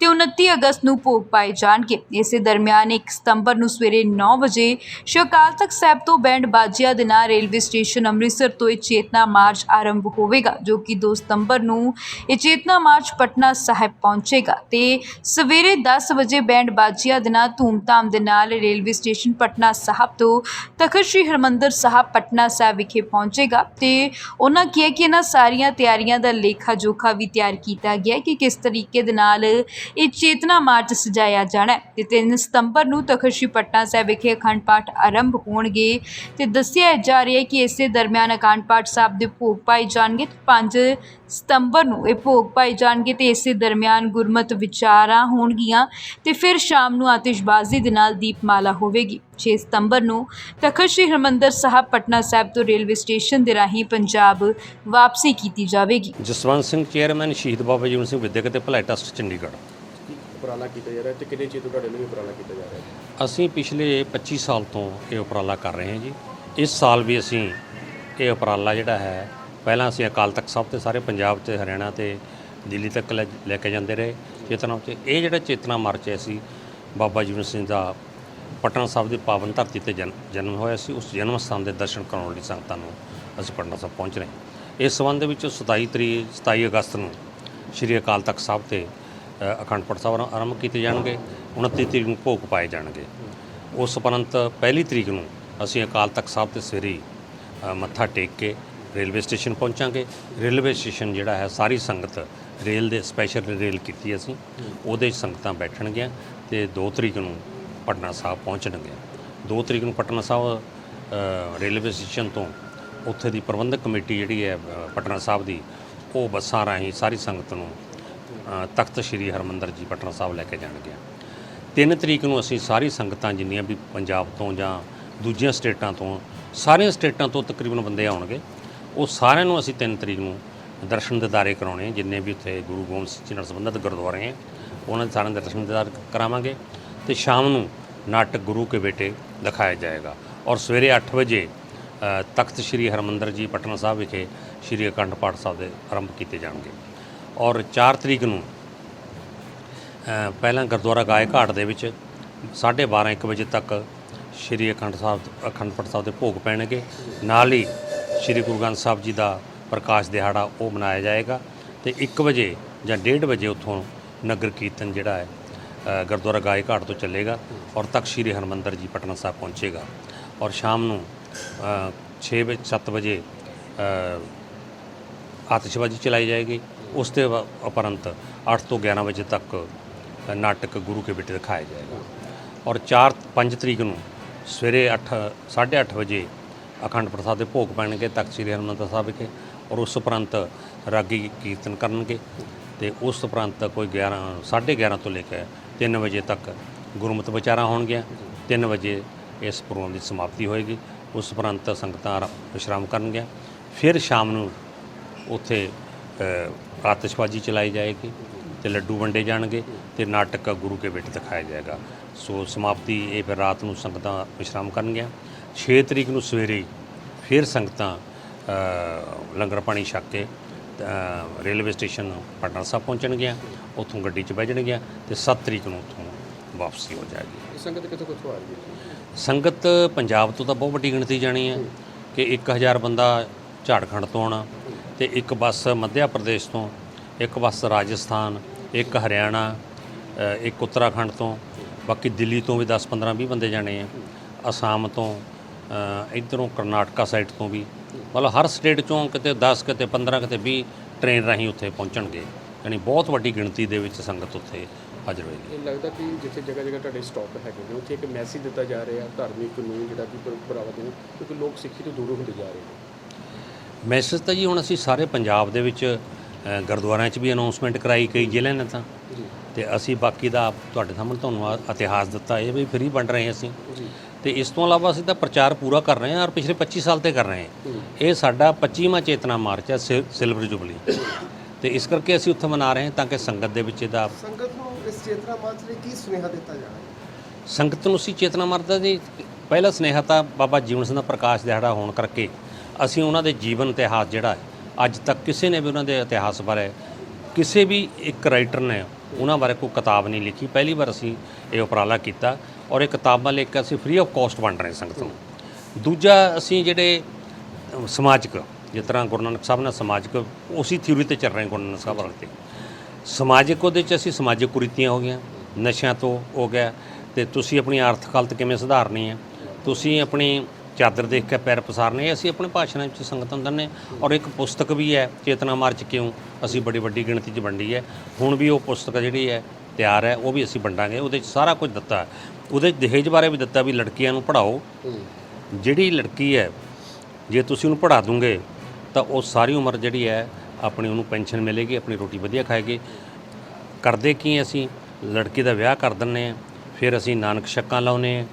A: ਤੇ 29 ਅਗਸਤ ਨੂੰ ਭੋਗ ਪਾਏ ਜਾਣਗੇ। ਇਸੇ ਦਰਮਿਆਨ 1 ਸਤੰਬਰ ਨੂੰ ਸਵੇਰੇ 9 ਵਜੇ ਸ਼੍ਰੀ ਅਕਾਲ ਤਖਤ ਸਾਹਿਬ ਤੋਂ ਬੈਂਡ ਬਾਜੀਆਂ ਦੇ ਨਾਲ ਰੇਲਵੇ ਸਟੇਸ਼ਨ ਅੰਮ੍ਰਿਤਸਰ ਤੋਂ ਇਹ ਚੇਤਨਾ ਮਾਰਚ ਆਰੰਭ ਹੋਵੇਗਾ, ਜੋ ਕਿ 2 ਸਤੰਬਰ ਨੂੰ ਇਹ ਚੇਤਨਾ ਮਾਰਚ ਪਟਨਾ ਸਾਹਿਬ ਪਹੁੰਚੇਗਾ ਤੇ ਸਵੇਰੇ 10 ਵਜੇ ਬੈਂਡ ਬਾਜੀਆਂ ਦੇ ਨਾਲ ਧੂਮਧਾਮ ਦੇ ਨਾਲ ਰੇਲਵੇ ਸਟੇਸ਼ਨ ਪਟਨਾ ਸਾਹਿਬ ਤੋਂ ਤਖਤ ਸ੍ਰੀ ਹਰਮੰਦਰ ਸਾਹਿਬ ਪਟਨਾ ਸਾਹਿਬ ਵਿਖੇ ਪਹੁੰਚੇਗਾ ਤੇ ਉਹਨਾਂ ਕਿਹਾ ਕਿ ਇਹਨਾਂ ਸਾਰੀਆਂ ਤਿਆਰੀਆਂ ਦਾ ਲੇਖਾ ਜੋਖਾ ਵੀ ਤਿਆਰ ਕੀਤਾ ਗਿਆ ਕਿ ਕਿਸ ਤਰੀਕੇ ਦੇ ਨਾਲ ਇਹ ਚੇਤਨਾ ਮਾਰਚ ਸਜਾਇਆ ਜਾਣਾ ਹੈ ਤੇ 3 ਸਤੰਬਰ ਨੂੰ ਤਖਤ ਸ੍ਰੀ ਪਟਨਾ ਸਾਹਿਬ ਵਿਖੇ ਅਖੰਡ ਪਾਠ ਆਰੰਭ ਹੋਣਗੇ ਤੇ ਦੱਸਿਆ ਜਾ ਰਿਹਾ ਹੈ ਕਿ ਇਸੇ ਦਰਮਿਆਨ ਅਖੰਡ ਪਾਠ ਸਾਹਿਬ ਦੇ ਭੋਗ ਪਾਏ ਜਾਣਗੇ ਤੇ 5 ਸਤੰਬਰ ਨੂੰ ਇਹ ਭੋਗ ਪਾਏ ਜਾਣਗੇ ਤੇ ਇਸੇ ਦਰਮਿਆਨ ਗੁਰਮਤ ਵਿਚਾਰਾਂ ਹੋਣਗੀਆਂ ਤੇ ਫਿਰ ਸ਼ਾਮ ਨੂੰ ਆਤਿਸ਼ਬਾਜ਼ੀ ਦੇ ਨਾਲ ਦੀਪਮਾਲਾ ਹੋਵੇਗੀ। 6 ਸਤੰਬਰ ਨੂੰ ਤਖਤ ਸ੍ਰੀ ਹਰਿਮੰਦਰ ਸਾਹਿਬ ਪਟਨਾ ਸਾਹਿਬ ਤੋਂ ਰੇਲਵੇ ਸਟੇਸ਼ਨ ਦੇ ਰਾਹੀਂ ਪੰਜਾਬ ਵਾਪਸੀ ਕੀਤੀ ਜਾਵੇਗੀ।
F: ਜਸਵੰਤ ਸਿੰਘ ਚੇਅਰਮੈਨ ਸ਼ਹੀਦ ਬਾਬਾ ਜੀਵਨ ਸਿੰਘ ਵਿਦਿਅਕ ਤੇ ਭਲਾਈ ਟਰਸਟ ਚੰਡੀਗੜ੍ਹ।
G: ਉਪਰਾਲਾ ਕੀਤਾ ਜਾ ਰਿਹਾ ਤੇ ਕਿੰਨੇ ਚੀਜ਼ ਤੋਂ ਤੁਹਾਡੇ ਨੂੰ ਵੀ ਉਪਰਾਲਾ ਕੀਤਾ ਜਾ ਰਿਹਾ? ਹੈ
F: ਅਸੀਂ ਪਿਛਲੇ 25 ਸਾਲ ਤੋਂ ਇਹ ਉਪਰਾਲਾ ਕਰ ਰਹੇ ਹਾਂ ਜੀ। ਇਸ ਸਾਲ ਵੀ ਅਸੀਂ ਇਹ ਉਪਰਾਲਾ ਜਿਹੜਾ ਹੈ ਪਹਿਲਾਂ ਅਸੀਂ ਅਕਾਲ ਤਖਤ ਸਾਹਿਬ ਤੇ ਸਾਰੇ ਪੰਜਾਬ ਤੇ ਹਰਿਆਣਾ ਤੇ ਦਿੱਲੀ ਤੱਕ ਲੈ ਲੈ ਕੇ ਜਾਂਦੇ ਰਹੇ ਚੇਤਨਾ ਤੇ ਇਹ ਜਿਹੜਾ ਚੇਤਨਾ ਮਾਰਚ ਹੈ ਸੀ ਬਾਬਾ ਜੀਵਨ ਸਿੰਘ ਦਾ ਪਟਨਾ ਸਾਹਿਬ ਦੀ ਪਾਵਨ ਧਰਤੀ ਤੇ ਜਨ- ਜਨਮ ਹੋਇਆ ਸੀ ਉਸ ਜਨਮ ਸਥਾਨ ਦੇ ਦਰਸ਼ਨ ਕਰਾਉਣ ਲਈ ਸੰਗਤਾਂ ਨੂੰ ਅਸੀਂ ਪਟਨਾ ਸਾਹਿਬ ਪਹੁੰਚ ਰਹੇ ਹਾਂ। ਇਸ ਸੰਬੰਧ ਦੇ ਵਿੱਚ 27 ਤਰੀਕ 27 ਅਗਸਤ ਨੂੰ ਸ਼੍ਰੀ ਅਕਾਲ ਤਖਤ ਸਾਹਿਬ ਤੇ ਅ, ਅਖੰਡ ਪਾਠ ਸਾਹਿਬ ਆਰੰ- ਆਰੰਭ ਕੀਤੇ ਜਾਣਗੇ 29 ਤਰੀਕ ਨੂੰ ਭੋਗ ਪਾਏ ਜਾਣਗੇ। ਉਸ ਉਪਰੰਤ ਪਹਿਲੀ ਤਰੀਕ ਨੂੰ ਅਸੀਂ ਅਕਾਲ ਤਖਤ ਸਾਹਿਬ ਤੇ ਸਵੇਰੇ ਅ, ਮੱਥਾ ਟੇਕ ਕੇ ਰੇਲਵੇ ਸਟੇਸ਼ਨ ਪਹੁੰਚਾਂਗੇ। ਰੇਲਵੇ ਸਟੇਸ਼ਨ ਜਿਹੜਾ ਹੈ ਸਾਰੀ ਸੰਗਤ ਰੇਲ ਦੇ ਸਪੈਸ਼ਲ ਰੇਲ ਕੀਤੀ ਅਸੀਂ ਉਹਦੇ 'ਚ ਸੰਗਤਾਂ ਬੈਠਣਗੀਆਂ ਤੇ 2 ਤਰੀਕ ਨੂੰ ਪਟਨਾ ਸਾਹਿਬ ਪਹੁੰਚਣਗੇ। 2 ਤਰੀਕ ਨੂੰ ਪਟਨਾ ਸਾਹਿਬ ਰੇਲਵੇ ਸਟੇਸ਼ਨ ਤੋਂ ਉੱਥੇ ਦੀ ਪ੍ਰਬੰਧਕ ਕਮੇਟੀ ਜਿਹੜੀ ਹੈ ਪਟਨਾ ਸਾਹਿਬ ਦੀ, ਉਹ ਬੱਸਾਂ ਰਾਹੀਂ ਸਾਰੀ ਸੰਗਤ ਨੂੰ ਤਖਤ ਸ੍ਰੀ ਹਰਮੰਦਰ ਜੀ ਪਟਨਾ ਸਾਹਿਬ ਲੈ ਕੇ ਜਾਣਗੇ। 3 ਤਰੀਕ ਨੂੰ ਅਸੀਂ ਸਾਰੀ ਸੰਗਤਾਂ ਜਿੰਨੀਆਂ ਵੀ ਪੰਜਾਬ ਤੋਂ ਜਾਂ ਦੂਜੀਆਂ ਸਟੇਟਾਂ ਤੋਂ, ਸਾਰੀਆਂ ਸਟੇਟਾਂ ਤੋਂ ਤਕਰੀਬਨ ਬੰਦੇ ਆਉਣਗੇ। ਉਹ ਸਾਰਿਆਂ ਨੂੰ ਅਸੀਂ 3 ਤਰੀਕ ਨੂੰ ਦਰਸ਼ਨ ਦਿਦਾਰੇ ਕਰਾਉਣੇ, ਜਿੰਨੇ ਵੀ ਉੱਥੇ ਗੁਰੂ ਗੋਬਿੰਦ ਸਿੰਘ ਜੀ ਨਾਲ ਸੰਬੰਧਿਤ ਗੁਰਦੁਆਰੇ ਹੈ, ਉਹਨਾਂ ਦੇ ਸਾਰਿਆਂ ਦੇ ਦਰਸ਼ਨ ਦਿਦਾਰ ਕਰਾਵਾਂਗੇ। ਤੇ ਸ਼ਾਮ ਨੂੰ ਨਾਟਕ ਗੁਰੂ ਕੇ ਬੇਟੇ ਦਿਖਾਇਆ ਜਾਏਗਾ। ਔਰ ਸਵੇਰੇ 8 ਵਜੇ ਤਖਤ ਸ੍ਰੀ ਹਰਮੰਦਰ ਜੀ, ਪਟਨਾ ਸਾਹਿਬ ਵਿਖੇ ਸ੍ਰੀ ਅਖੰਡ ਪਾਠ ਸਾਹਿਬ ਦੇ ਆਰੰਭ ਕੀਤੇ ਜਾਣਗੇ। ਔਰ 4 ਤਰੀਕ ਨੂੰ ਪਹਿਲਾਂ ਗੁਰਦੁਆਰਾ ਗਾਏ ਘਾਟ ਦੇ ਵਿੱਚ 12:30 1 ਵਜੇ ਤੱਕ ਸ੍ਰੀ ਅਖੰਡ ਸਾਹਿਬ, ਅਖੰਡ ਪਾਠ ਸਾਹਿਬ ਦੇ ਭੋਗ ਪੈਣਗੇ। ਨਾਲ ਹੀ ਸ੍ਰੀ ਗੁਰੂ ਗ੍ਰੰਥ ਸਾਹਿਬ ਜੀ ਦਾ ਪ੍ਰਕਾਸ਼ ਦਿਹਾੜਾ ਉਹ ਮਨਾਇਆ ਜਾਏਗਾ। ਤੇ 1 ਵਜੇ ਜਾਂ 1:30 ਵਜੇ ਉੱਥੋਂ ਨਗਰ ਕੀਰਤਨ ਜਿਹੜਾ ਹੈ ਗੁਰਦੁਆਰਾ ਗਾਏ ਘਾਟ ਤੋਂ ਚੱਲੇਗਾ ਔਰ ਤਖਤ ਸ੍ਰੀ ਹਰਮੰਦਰ ਜੀ ਪਟਨਾ ਸਾਹਿਬ ਪਹੁੰਚੇਗਾ। ਔਰ ਸ਼ਾਮ ਨੂੰ 6 ਵਜੇ 7 ਵਜੇ ਆਤਿਸ਼ਬਾਜ਼ੀ ਚਲਾਈ ਜਾਏਗੀ। ਉਸ ਦੇ ਉਪਰੰਤ 8 ਤੋਂ 11 ਵਜੇ ਤੱਕ ਨਾਟਕ ਗੁਰੂ ਕੇ ਬੇਟੇ ਦਿਖਾਇਆ ਜਾਏਗਾ। ਔਰ 4 5 ਤਰੀਕ ਨੂੰ ਸਵੇਰੇ 8 8:30 ਵਜੇ ਅਖੰਡ ਪ੍ਰਸਾਦ ਦੇ ਭੋਗ ਪੈਣਗੇ ਤਖਤ ਸ੍ਰੀ ਹਰਿਮੰਦਰ ਸਾਹਿਬ ਵਿਖੇ ਔਰ ਉਸ ਉਪਰੰਤ ਰਾਗੀ ਕੀਰਤਨ ਕਰਨਗੇ। ਤੇ ਉਸ ਉਪਰੰਤ ਕੋਈ 11 11:30 ਤੋਂ ਲੈ ਕੇ 3 ਵਜੇ ਤੱਕ ਗੁਰਮਤਿ ਵਿਚਾਰਾਂ ਹੋਣਗੀਆਂ। 3 ਵਜੇ ਇਸ ਪ੍ਰੋਗਰਾਮ ਦੀ ਸਮਾਪਤੀ ਹੋਏਗੀ। ਉਸ ਉਪਰੰਤ ਸੰਗਤਾਂ ਵਿਸ਼ਰਾਮ ਕਰਨਗੀਆਂ। ਫਿਰ ਸ਼ਾਮ ਨੂੰ ਉੱਥੇ ਆਤਿਸ਼ਬਾਜ਼ੀ ਚਲਾਈ ਜਾਏਗੀ ਤੇ ਲੱਡੂ ਵੰਡੇ ਜਾਣਗੇ ਤੇ ਨਾਟਕ ਗੁਰੂ ਕੇ ਬੇਟ ਦਿਖਾਇਆ ਜਾਏਗਾ। ਸੋ ਸਮਾਪਤੀ ਇਹ ਫਿਰ ਰਾਤ ਨੂੰ ਸੰਗਤਾਂ ਵਿਸ਼ਰਾਮ ਕਰਨਗੀਆਂ। 6 ਤਰੀਕ ਨੂੰ ਸਵੇਰੇ ਫਿਰ ਸੰਗਤਾਂ ਲੰਗਰ ਪਾਣੀ ਛਕ ਕੇ ਰੇਲਵੇ ਸਟੇਸ਼ਨ ਪਟਨਾ ਸਾਹਿਬ ਪਹੁੰਚਣਗੀਆਂ ਉੱਥੋਂ ਗੱਡੀ 'ਚ ਬਹਿ ਜਾਣਗੀਆਂ ਤੇ 7 ਤਰੀਕ ਨੂੰ ਉੱਥੋਂ ਵਾਪਸੀ ਹੋ ਜਾਏਗੀ।
G: ਸੰਗਤ ਕਿੱਥੋਂ ਕਿੱਥੋਂ ਆ ਰਹੀ ਹੈ
F: ਸੰਗਤ ਪੰਜਾਬ ਤੋਂ ਤਾਂ ਬਹੁਤ ਵੱਡੀ ਗਿਣਤੀ ਜਾਣੀ ਹੈ ਕਿ 1000 ਬੰਦਾ ਝਾੜਖੰਡ ਤੋਂ ਆਉਣਾ ਤੇ ਇੱਕ ਬੱਸ ਮੱਧ ਪ੍ਰਦੇਸ਼ ਤੋਂ ਇੱਕ ਬੱਸ ਰਾਜਸਥਾਨ ਇੱਕ ਹਰਿਆਣਾ ਇੱਕ ਉੱਤਰਾਖੰਡ ਤੋਂ ਬਾਕੀ ਦਿੱਲੀ ਤੋਂ ਵੀ 10 15 20 ਬੰਦੇ ਜਾਣੇ ਆ ਅਸਾਮ ਤੋਂ ਇੱਧਰੋਂ ਕਰਨਾਟਕਾ ਸਾਈਡ ਤੋਂ ਵੀ। ਮਤਲਬ ਹਰ ਸਟੇਟ ਚੋਂ ਕਿਤੇ 10 ਕਿਤੇ 15 ਕਿਤੇ 20 ਟ੍ਰੇਨ ਰਾਹੀਂ ਉੱਥੇ ਪਹੁੰਚਣਗੇ। ਯਾਨੀ ਬਹੁਤ ਵੱਡੀ ਗਿਣਤੀ ਦੇ ਵਿੱਚ ਸੰਗਤ ਉੱਥੇ ਹਾਜ਼ਰ ਹੋਏਗੀ।
G: ਇਹ ਲੱਗਦਾ ਕਿ ਜਿੱਥੇ ਜਗ੍ਹਾ ਜਗ੍ਹਾ ਤੁਹਾਡੇ ਸਟਾਪ ਹੈਗੇ ਨੇ ਉੱਥੇ ਇੱਕ ਮੈਸੇਜ ਦਿੱਤਾ ਜਾ ਰਿਹਾ ਧਾਰਮਿਕ ਨੂੰ ਜਿਹੜਾ ਕਿ ਬੜਾਵਾ ਦੇਣ ਕਿਉਂਕਿ ਲੋਕ ਸਿੱਖੀ ਤੋਂ ਦੂਰ ਹੁੰਦੇ ਜਾ ਰਹੇ ਨੇ।
F: ਮੈਸੇਜ ਤਾਂ ਜੀ ਹੁਣ ਅਸੀਂ ਸਾਰੇ ਪੰਜਾਬ ਦੇ ਵਿੱਚ ਗੁਰਦੁਆਰਿਆਂ 'ਚ ਵੀ ਅਨਾਉਂਸਮੈਂਟ ਕਰਾਈ ਕਈ ਜ਼ਿਲ੍ਹਿਆਂ ਨੇ ਤਾਂ। ਤੇ ਅਸੀਂ ਬਾਕੀ ਦਾ ਤੁਹਾਡੇ ਸਾਹਮਣੇ ਤੁਹਾਨੂੰ ਇਤਿਹਾਸ ਦਿੱਤਾ ਇਹ ਵੀ ਫ੍ਰੀ ਵੰਡ ਰਹੇ ਅਸੀਂ। ਤੇ ਇਸ ਤੋਂ ਇਲਾਵਾ ਅਸੀਂ ਤਾਂ ਪ੍ਰਚਾਰ ਪੂਰਾ ਕਰ ਰਹੇ ਹਾਂ ਔਰ ਪਿਛਲੇ 25 ਸਾਲ ਤੇ ਕਰ ਰਹੇ ਹਾਂ। ਇਹ ਸਾਡਾ 25ਵਾਂ ਚੇਤਨਾ ਮਾਰਚ ਹੈ ਸਿਲ- ਸਿਲਵਰ ਜੁਬਲੀ। ਤੇ ਇਸ ਕਰਕੇ ਅਸੀਂ ਉੱਥੇ ਮਨਾ ਰਹੇ ਹਾਂ ਤਾਂ ਕਿ ਸੰਗਤ ਦੇ ਵਿੱਚ ਇਹਦਾ
H: ਸੰਗਤ ਨੂੰ ਇਸ ਚੇਤਨਾ ਮਾਰਚ ਲਈ ਕੀ ਸੁਨੇਹਾ ਦਿੱਤਾ ਜਾਣਾ
F: ਸੰਗਤ ਨੂੰ ਅਸੀਂ ਚੇਤਨਾ ਮਰਦਾ ਜੀ ਪਹਿਲਾ ਸਨੇਹਾ ਤਾਂ ਬਾਬਾ ਜੀਵਨ ਸਿੰਘ ਦਾ ਪ੍ਰਕਾਸ਼ ਦਿਹਾੜਾ ਹੋਣ ਕਰਕੇ ਅਸੀਂ ਉਹਨਾਂ ਦੇ ਜੀਵਨ ਇਤਿਹਾਸ ਜਿਹੜਾ ਹੈ, ਅੱਜ ਤੱਕ ਕਿਸੇ ਨੇ ਵੀ ਉਹਨਾਂ ਦੇ ਇਤਿਹਾਸ ਬਾਰੇ ਕਿਸੇ ਵੀ ਇੱਕ ਰਾਈਟਰ ਨੇ ਉਹਨਾਂ ਬਾਰੇ ਕੋਈ ਕਿਤਾਬ ਨਹੀਂ ਲਿਖੀ। ਪਹਿਲੀ ਵਾਰ ਅਸੀਂ ਇਹ ਉਪਰਾਲਾ ਕੀਤਾ। ਔਰ ਇਹ ਕਿਤਾਬਾਂ ਲਿਖ ਕੇ ਅਸੀਂ ਫ੍ਰੀ ਆਫ ਕਾਸਟ ਵੰਡ ਰਹੇ ਸੰਗਤ ਨੂੰ। ਦੂਜਾ ਅਸੀਂ ਜਿਹੜੇ ਸਮਾਜਿਕ, ਜਿਸ ਤਰ੍ਹਾਂ ਗੁਰੂ ਨਾਨਕ ਸਾਹਿਬ ਨਾਲ ਸਮਾਜਿਕ, ਉਸੇ ਥਿਊਰੀ ਤੇ ਚੱਲ ਰਹੇ ਗੁਰੂ ਨਾਨਕ ਸਾਹਿਬ ਵਾਲੇ ਤੇ। ਸਮਾਜਿਕ ਉਹਦੇ ਚ ਅਸੀਂ ਸਮਾਜਿਕ ਕੁਰੀਤੀਆਂ ਹੋ ਗਈਆਂ, ਨਸ਼ਿਆਂ ਤੋਂ ਹੋ ਗਿਆ, ਤੇ ਤੁਸੀਂ ਆਪਣੀ ਆਰਥਿਕ ਹਾਲਤ ਕਿਵੇਂ ਸੁਧਾਰਨੀ ਹੈ, ਤੁਸੀਂ ਆਪਣੀ ਚਾਦਰ ਦੇਖ ਕੇ ਪੈਰ ਪਸਾਰਨੇ ਅਸੀਂ ਆਪਣੇ ਭਾਸ਼ਣਾਂ ਵਿੱਚ ਸੰਗਤਾਂ ਨੂੰ ਦਿੰਦੇ ਹਾਂ। ਔਰ ਇੱਕ ਪੁਸਤਕ ਵੀ ਹੈ, ਚੇਤਨਾ ਮਾਰਚ ਕਿਉਂ, ਅਸੀਂ ਬੜੀ ਵੱਡੀ ਗਿਣਤੀ 'ਚ ਵੰਡੀ ਹੈ। ਹੁਣ ਵੀ ਉਹ ਪੁਸਤਕ ਜਿਹੜੀ ਹੈ ਤਿਆਰ ਹੈ ਉਹ ਵੀ ਅਸੀਂ ਵੰਡਾਂਗੇ ਉਹਦੇ 'ਚ ਸਾਰਾ ਕੁਝ ਦਿੱਤਾ ਹੈ। ਉਹਦੇ 'ਚ ਦਹੇਜ ਬਾਰੇ ਵੀ ਦਿੱਤਾ ਵੀ ਲੜਕੀਆਂ ਨੂੰ ਪੜ੍ਹਾਓ। ਜਿਹੜੀ ਲੜਕੀ ਹੈ ਜੇ ਤੁਸੀਂ ਉਹਨੂੰ ਪੜ੍ਹਾ ਦੂੰਗੇ ਤਾਂ ਉਹ ਸਾਰੀ ਉਮਰ ਜਿਹੜੀ ਹੈ ਆਪਣੀ ਉਹਨੂੰ ਪੈਨਸ਼ਨ ਮਿਲੇਗੀ ਆਪਣੀ ਰੋਟੀ ਵਧੀਆ ਖਾਏਗੀ। ਕਰਦੇ ਕੀ ਅਸੀਂ? ਲੜਕੀ ਦਾ ਵਿਆਹ ਕਰ ਦਿੰਨੇ ਆ ਫਿਰ ਅਸੀਂ ਨਾਨਕ ਛੱਕਾਂ ਲਾਉਨੇ ਆ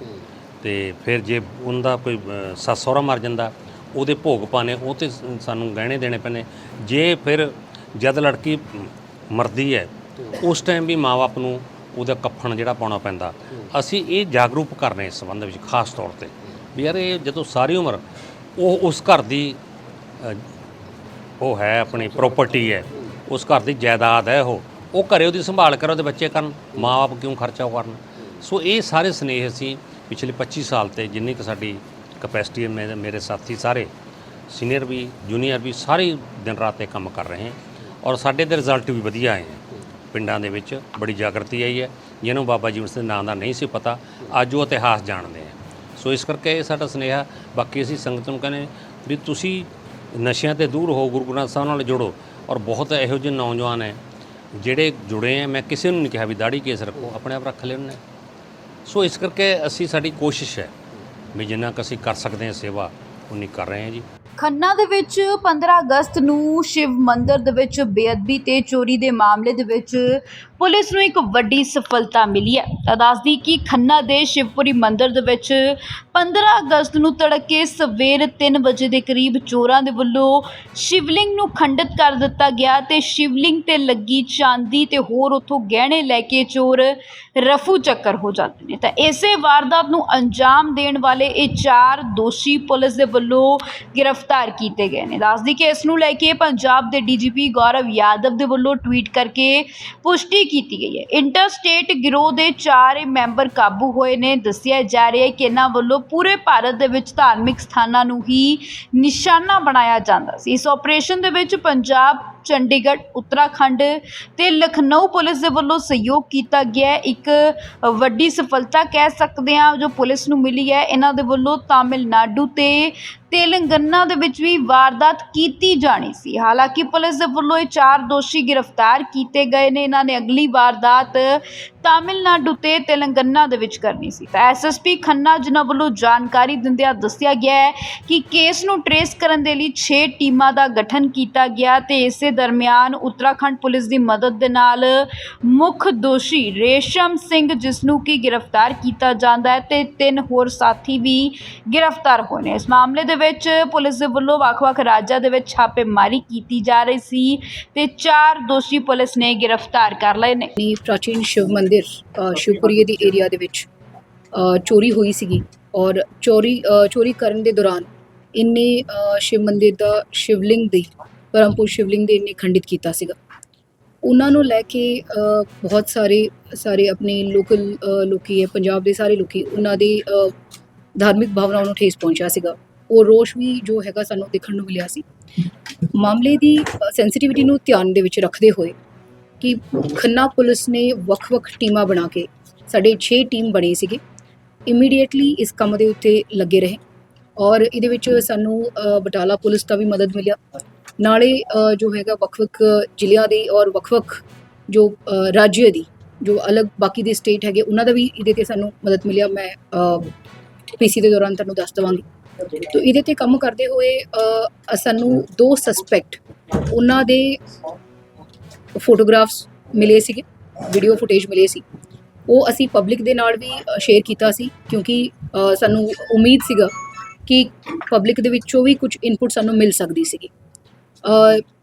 F: ਤੇ ਫਿਰ ਜੇ ਉਹਦਾ ਕੋਈ ਅ, ਸੱਸ ਸਹੁਰਾ ਮਰ ਜਾਂਦਾ ਉਹਦੇ ਭੋਗ ਪਾਣੇ ਉਹ ਤੇ ਸ- ਸਾਨੂੰ ਗਹਿਣੇ ਦੇਣੇ ਪੈਣੇ ਜੇ ਫਿਰ ਜਦ ਲੜਕੀ ਮ, ਮਰਦੀ ਹੈ ਉਸ ਟਾਈਮ ਵੀ ਮਾਪੇ ਨੂੰ ਉਹਦਾ ਕੱਫਣ ਜਿਹੜਾ ਪਾਉਣਾ ਪੈਂਦਾ। ਅਸੀਂ ਇਹ ਜਾਗਰੂਕ ਕਰ ਰਹੇ ਇਸ ਸੰਬੰਧ ਵਿੱਚ, ਖਾਸ ਤੌਰ ਤੇ। ਵੀ ਯਾਰ ਇਹ ਜਦੋਂ ਸਾਰੀ ਉਮਰ ਉਹ ਉਸ ਘਰ ਦੀ ਉਹ ਹੈ, ਆਪਣੀ ਪ੍ਰਾਪਰਟੀ ਹੈ। ਉਸ ਘਰ ਦੀ ਜਾਇਦਾਦ ਹੈ ਉਹ। ਉਹ ਘਰੇ ਉਹਦੀ ਸੰਭਾਲ ਕਰ, ਉਹਦੇ ਬੱਚੇ ਕਰਨ। ਮਾਪੇ ਕਿਉਂ ਖਰਚਾ ਕਰਨ? ਸੋ ਇਹ ਸਾਰੇ ਸਨੇਹ ਅਸੀਂ ਪਿਛਲੇ 25 ਸਾਲ ਤੇ ਜਿੰਨੀ ਕੁ ਸਾਡੀ ਕਪੈਸਿਟੀ ਹੈ, ਮੇਰੇ ਸਾਥੀ ਸਾਰੇ ਸੀਨੀਅਰ ਵੀ ਜੂਨੀਅਰ ਵੀ ਸਾਰੇ ਦਿਨ ਰਾਤ 'ਤੇ ਕੰਮ ਕਰ ਰਹੇ ਹਨ ਔਰ ਸਾਡੇ ਦੇ ਰਿਜ਼ਲਟ ਵੀ ਵਧੀਆ ਆਏ ਹੈ। ਪਿੰਡਾਂ ਦੇ ਵਿੱਚ ਬੜੀ ਜਾਗਰਤੀ ਆਈ ਹੈ, ਜਿਹਨੂੰ ਬਾਬਾ ਜੀਵਨ ਸਿੰਘ ਨਾਂ ਦਾ ਨਹੀਂ ਸੀ ਪਤਾ, ਅੱਜ ਉਹ ਇਤਿਹਾਸ ਜਾਣਦੇ ਆ। ਸੋ ਇਸ ਕਰਕੇ ਇਹ ਸਾਡਾ ਸੁਨੇਹਾ, ਬਾਕੀ ਅਸੀਂ ਸੰਗਤ ਨੂੰ ਕਹਿੰਦੇ ਵੀ ਤੁਸੀਂ ਨਸ਼ਿਆਂ ਤੇ ਦੂਰ ਹੋ, ਗੁਰੂ ਗ੍ਰੰਥ ਸਾਹਿਬ ਨਾਲ ਜੁੜੋ ਔਰ ਬਹੁਤ ਇਹੋ ਜਿਹੇ ਨੌਜਵਾਨ ਹੈ, ਜਿਹੜੇ ਜੁੜੇ ਆ, ਮੈਂ ਕਿਸੇ ਨੂੰ ਨਹੀਂ ਕਿਹਾ ਵੀ ਦਾੜੀ ਕੇਸ ਰੱਖੋ, ਆਪਣੇ ਆਪ ਰੱਖ ਲੈਣ ਨੇ ਸੋ ਇਸ ਕਰਕੇ ਅਸੀਂ, ਸਾਡੀ ਕੋਸ਼ਿਸ਼ ਹੈ ਵੀ ਜਿੰਨਾ ਕੁ ਅਸੀਂ ਕਰ ਸਕਦੇ ਹਾਂ ਸੇਵਾ, ਉਨੀ ਕਰ ਰਹੇ ਹਾਂ ਜੀ।
A: ਖੰਨਾ ਦੇ ਵਿੱਚ 15 ਅਗਸਤ ਨੂੰ ਸ਼ਿਵ ਮੰਦਿਰ ਦੇ ਵਿੱਚ ਬੇਅਦਬੀ ਤੇ ਚੋਰੀ ਦੇ ਮਾਮਲੇ ਦੇ ਵਿੱਚ ਪੁਲਿਸ ਨੂੰ ਇੱਕ ਵੱਡੀ ਸਫਲਤਾ ਮਿਲੀ ਹੈ। ਤਾਂ ਦੱਸਦੀ ਕਿ ਖੰਨਾ ਦੇ ਸ਼ਿਵਪੁਰੀ ਮੰਦਿਰ ਦੇ ਵਿੱਚ 15 ਅਗਸਤ ਨੂੰ ਤੜਕੇ ਸਵੇਰ 3 ਵਜੇ ਦੇ ਕਰੀਬ ਚੋਰਾਂ ਦੇ ਵੱਲੋਂ ਸ਼ਿਵਲਿੰਗ ਨੂੰ ਖੰਡਿਤ ਕਰ ਦਿੱਤਾ ਗਿਆ ਤੇ ਸ਼ਿਵਲਿੰਗ ਤੇ ਲੱਗੀ ਚਾਂਦੀ ਤੇ ਹੋਰ ਉਥੋਂ ਗਹਿਣੇ ਲੈ ਕੇ ਚੋਰ ਰਫੂ ਚੱਕਰ ਹੋ ਜਾਂਦੇ ਨੇ। ਤਾਂ ਇਸੇ ਵਾਰਦਾਤ ਨੂੰ ਅੰਜਾਮ ਦੇਣ ਵਾਲੇ ਇਹ ਚਾਰ ਦੋਸ਼ੀ ਪੁਲਿਸ ਦੇ ਵੱਲੋਂ ਗ੍ਰਿਫਤਾਰ ਕੀਤੇ ਗਏ ਨੇ। ਦੱਸਦੀ ਕਿ ਇਸ ਨੂੰ ਲੈ ਕੇ ਪੰਜਾਬ ਦੇ ਡੀਜੀਪੀ ਗੌਰਵ ਯਾਦਵ ਦੇ ਵੱਲੋਂ ਟਵੀਟ ਕਰਕੇ ਪੁਸ਼ਟੀ ਕੀਤੀ ਗਈ ਹੈ। ਇੰਟਰ ਸਟੇਟ ਗਿਰੋਹ ਦੇ ਚਾਰ ਮੈਂਬਰ ਕਾਬੂ ਹੋਏ ਨੇ। ਦੱਸਿਆ ਜਾ ਰਿਹਾ ਹੈ ਕਿ ਇਹਨਾਂ ਵੱਲੋਂ ਪੂਰੇ ਭਾਰਤ ਦੇ ਵਿੱਚ ਧਾਰਮਿਕ ਸਥਾਨਾਂ ਨੂੰ ਹੀ ਨਿਸ਼ਾਨਾ ਬਣਾਇਆ ਜਾਂਦਾ ਸੀ। ਇਸ ਆਪਰੇਸ਼ਨ ਦੇ ਵਿੱਚ ਪੰਜਾਬ ਚੰਡੀਗੜ੍ਹ, ਉੱਤਰਾਖੰਡ ਤੇ ਲਖਨਊ ਪੁਲਿਸ ਦੇ ਵੱਲੋਂ ਸਹਿਯੋਗ ਕੀਤਾ ਗਿਆ ਇੱਕ ਵੱਡੀ ਸਫਲਤਾ ਕਹਿ ਸਕਦੇ ਹਾਂ ਜੋ ਪੁਲਿਸ ਨੂੰ ਮਿਲੀ ਹੈ। ਇਹਨਾਂ ਦੇ ਵੱਲੋਂ ਤਾਮਿਲਨਾਡੂ ਤੇ ਤੇਲੰਗਾਨਾ ਦੇ ਵਿੱਚ ਵੀ ਵਾਰਦਾਤ ਕੀਤੀ ਜਾਣੀ ਸੀ। ਹਾਲਾਂਕਿ ਪੁਲਿਸ ਦੇ ਵੱਲੋਂ ਇਹ ਚਾਰ ਦੋਸ਼ੀ ਗ੍ਰਿਫਤਾਰ ਕੀਤੇ ਗਏ ਨੇ। ਇਹਨਾਂ ਨੇ ਅਗਲੀ ਵਾਰਦਾਤ ਤਾਮਿਲਨਾਡੂ ਤੇ ਤੇਲੰਗਾਨਾ ਦੇ ਵਿੱਚ ਕਰਨੀ ਸੀ। ਤਾਂ ਐਸਐਸਪੀ ਖੰਨਾ ਜਿਨ੍ਹਾਂ ਵੱਲੋਂ ਜਾਣਕਾਰੀ ਦਿੰਦਿਆਂ ਦੱਸਿਆ ਗਿਆ ਹੈ ਕਿ ਕੇਸ ਨੂੰ ਟਰੇਸ ਕਰਨ ਦੇ ਲਈ 6 ਟੀਮਾਂ ਦਾ ਗਠਨ ਕੀਤਾ ਗਿਆ ਤੇ ਇਸੇ ਦਰਮਿਆਨ ਉੱਤਰਾਖੰਡ ਪੁਲਿਸ ਦੀ ਮਦਦ ਦੇ ਨਾਲ ਮੁੱਖ ਦੋਸ਼ੀ ਰੇਸ਼ਮ ਸਿੰਘ, ਜਿਸ ਨੂੰ ਕਿ ਗ੍ਰਿਫਤਾਰ ਕੀਤਾ ਜਾਂਦਾ ਹੈ ਤੇ ਤਿੰਨ ਹੋਰ ਸਾਥੀ ਵੀ ਗ੍ਰਿਫਤਾਰ ਹੋਏ ਨੇ। ਇਸ ਮਾਮਲੇ ਦੇ ਵਿੱਚ ਪੁਲਿਸ ਦੇ ਵੱਲੋਂ ਵੱਖ-ਵੱਖ ਰਾਜਾਂ ਦੇ ਵਿੱਚ ਛਾਪੇਮਾਰੀ ਕੀਤੀ ਜਾ ਰਹੀ ਸੀ ਤੇ ਚਾਰ ਦੋਸ਼ੀ ਪੁਲਿਸ ਨੇ ਗ੍ਰਿਫਤਾਰ ਕਰ ਲਏ ਨੇ।
I: ਪ੍ਰਾਚੀਨ ਸ਼ਿਵ ਮੰਦਿਰ ਅ, ਸ਼ਿਵਪੁਰੀ ਦੀ ਏਰੀਆ ਦੇ ਵਿੱਚ ਚੋਰੀ ਹੋਈ ਸੀਗੀ ਔਰ ਚੋਰੀ ਚੋਰੀ ਕਰਨ ਦੇ ਦੌਰਾਨ ਇੰਨੇ ਸ਼ਿਵ ਮੰਦਿਰ ਦਾ ਸ਼ਿਵਲਿੰਗ ਦੀ ਪਰਮਪੁਰ ਸ਼ਿਵਲਿੰਗ ਦੇ ਇੰਨੇ ਖੰਡਿਤ ਕੀਤਾ ਸੀਗਾ। ਉਹਨਾਂ ਨੂੰ ਲੈ ਕੇ ਬਹੁਤ ਸਾਰੇ ਸਾਰੇ ਆਪਣੇ ਲੋਕਲ ਲੋਕੀ ਹੈ ਪੰਜਾਬ ਦੇ ਸਾਰੇ ਲੋਕੀ ਉਹਨਾਂ ਦੀ ਧਾਰਮਿਕ ਭਾਵਨਾਵਾਂ ਨੂੰ ਠੇਸ ਪਹੁੰਚਿਆ ਸੀਗਾ। ਉਹ ਰੋਸ਼ ਵੀ ਜੋ ਹੈਗਾ ਸਾਨੂੰ ਦੇਖਣ ਨੂੰ ਮਿਲਿਆ ਸੀ। ਮਾਮਲੇ ਦੀ ਸੈਂਸਿਟੀਵਿਟੀ ਨੂੰ ਧਿਆਨ ਦੇ ਵਿੱਚ ਰੱਖਦੇ ਹੋਏ ਕਿ ਖੰਨਾ ਪੁਲਿਸ ਨੇ ਵੱਖ-ਵੱਖ ਟੀਮਾਂ ਬਣਾ ਕੇ ਸਾਡੇ 6 ਟੀਮ ਬਣੇ ਸੀਗੇ। ਇਮੀਡੀਏਟਲੀ ਇਸ ਕੰਮ ਦੇ ਉੱਤੇ ਲੱਗੇ ਰਹੇ ਔਰ ਇਹਦੇ ਵਿੱਚ ਸਾਨੂੰ ਬਟਾਲਾ ਪੁਲਿਸ ਦਾ ਵੀ ਮਦਦ ਮਿਲਿਆ। ਨਾਲੇ ਜੋ ਹੈਗਾ ਵੱਖ-ਵੱਖ ਜ਼ਿਲ੍ਹਿਆਂ ਦੇ ਔਰ ਵੱਖ-ਵੱਖ ਜੋ ਅ, ਰਾਜ ਦੀ ਜੋ ਅਲੱਗ ਬਾਕੀ ਦੇ ਸਟੇਟ ਹੈਗੇ ਉਹਨਾਂ ਦਾ ਵੀ ਇਹਦੇ ਤੇ ਸਾਨੂੰ ਮਦਦ ਮਿਲਿਆ। ਮੈਂ ਪੀਸੀ ਦੇ ਦੌਰਾਨ ਤੁਹਾਨੂੰ ਦੱਸ ਦਵਾਂਗੀ। ਤੋ ਇਹਦੇ ਤੇ ਕੰਮ ਕਰਦੇ ਹੋਏ ਸਾਨੂੰ ਦੋ ਸਸਪੈਕਟ ਉਹਨਾਂ ਦੇ ਫੋਟੋਗ੍ਰਾਫਸ ਮਿਲੇ ਸੀਗੇ ਵੀਡੀਓ ਫੁਟੇਜ ਮਿਲੇ ਸੀ। ਉਹ ਅਸੀਂ ਪਬਲਿਕ ਦੇ ਨਾਲ ਵੀ ਸ਼ੇਅਰ ਕੀਤਾ ਸੀ ਕਿਉਂਕਿ ਸਾਨੂੰ ਉਮੀਦ ਸੀਗਾ ਕਿ ਪਬਲਿਕ ਦੇ ਵਿੱਚੋਂ ਵੀ ਕੁਝ ਇਨਪੁਟ ਸਾਨੂੰ ਮਿਲ ਸਕਦੀ ਸੀਗੀ।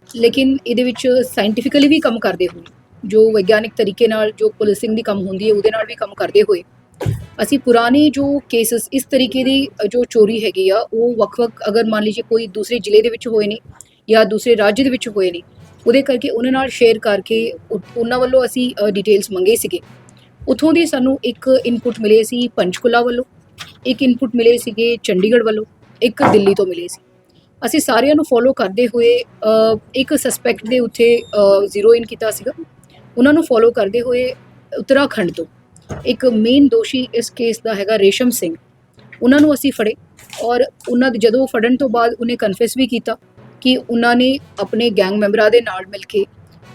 I: ਲੇਕਿਨ ਇਹਦੇ ਵਿੱਚ ਸਾਇੰਟੀਫਿਕਲੀ ਵੀ ਕੰਮ ਕਰਦੇ ਹੋਏ, ਜੋ ਵਿਗਿਆਨਿਕ ਤਰੀਕੇ ਨਾਲ ਜੋ ਪੁਲਿਸਿੰਗ ਦੀ ਕੰਮ ਹੁੰਦੀ ਹੈ, ਉਹਦੇ ਨਾਲ ਵੀ ਕੰਮ ਕਰਦੇ ਹੋਏ, ਅਸੀਂ ਪੁਰਾਣੇ ਜੋ ਕੇਸਸ ਇਸ ਤਰੀਕੇ ਦੀ ਜੋ ਚੋਰੀ ਹੈਗੀ ਆ, ਉਹ ਵੱਖ-ਵੱਖ ਅਗਰ ਮੰਨ ਲਈਏ ਕੋਈ ਦੂਸਰੇ ਜ਼ਿਲ੍ਹੇ ਦੇ ਵਿੱਚ ਹੋਏ ਨੇ ਜਾਂ ਦੂਸਰੇ ਰਾਜ ਦੇ ਵਿੱਚ ਹੋਏ ਨੇ ਉਹਦੇ ਕਰਕੇ ਉਹਨਾਂ ਨਾਲ ਸ਼ੇਅਰ ਕਰਕੇ ਉਹ- ਉਹਨਾਂ ਵੱਲੋਂ ਅਸੀਂ ਡਿਟੇਲਸ ਮੰਗੇ ਸੀਗੇ। ਉਥੋਂ ਦੀ ਸਾਨੂੰ ਇੱਕ ਇਨਪੁਟ ਮਿਲੇ ਸੀ ਪੰਚਕੁਲਾ ਵੱਲੋਂ, ਇੱਕ ਇਨਪੁਟ ਮਿਲੇ ਸੀਗੇ ਚੰਡੀਗੜ੍ਹ ਵੱਲੋਂ, ਇੱਕ ਦਿੱਲੀ ਤੋਂ ਮਿਲੇ ਸੀ। ਅਸੀਂ ਸਾਰਿਆਂ ਨੂੰ ਫੋਲੋ ਕਰਦੇ ਹੋਏ ਇੱਕ ਸਸਪੈਕਟ ਦੇ ਉੱਤੇ ਜ਼ੀਰੋ ਇਨ ਕੀਤਾ ਸੀਗਾ। ਉਹਨਾਂ ਨੂੰ ਫੋਲੋ ਕਰਦੇ ਹੋਏ ਉੱਤਰਾਖੰਡ ਤੋਂ ਇੱਕ ਮੇਨ ਦੋਸ਼ੀ ਇਸ ਕੇਸ ਦਾ ਹੈਗਾ ਰੇਸ਼ਮ ਸਿੰਘ। ਉਹਨਾਂ ਨੂੰ ਅਸੀਂ ਫੜੇ ਔਰ ਉਹਨਾਂ ਦੇ ਜਦੋਂ ਫੜਨ ਤੋਂ ਬਾਅਦ ਉਹਨੇ ਕਨਫੈਸ ਵੀ ਕੀਤਾ। ਕਿ ਉਹਨਾਂ ਨੇ ਆਪਣੇ ਗੈਂਗ ਮੈਂਬਰਾਂ ਦੇ ਨਾਲ ਮਿਲ ਕੇ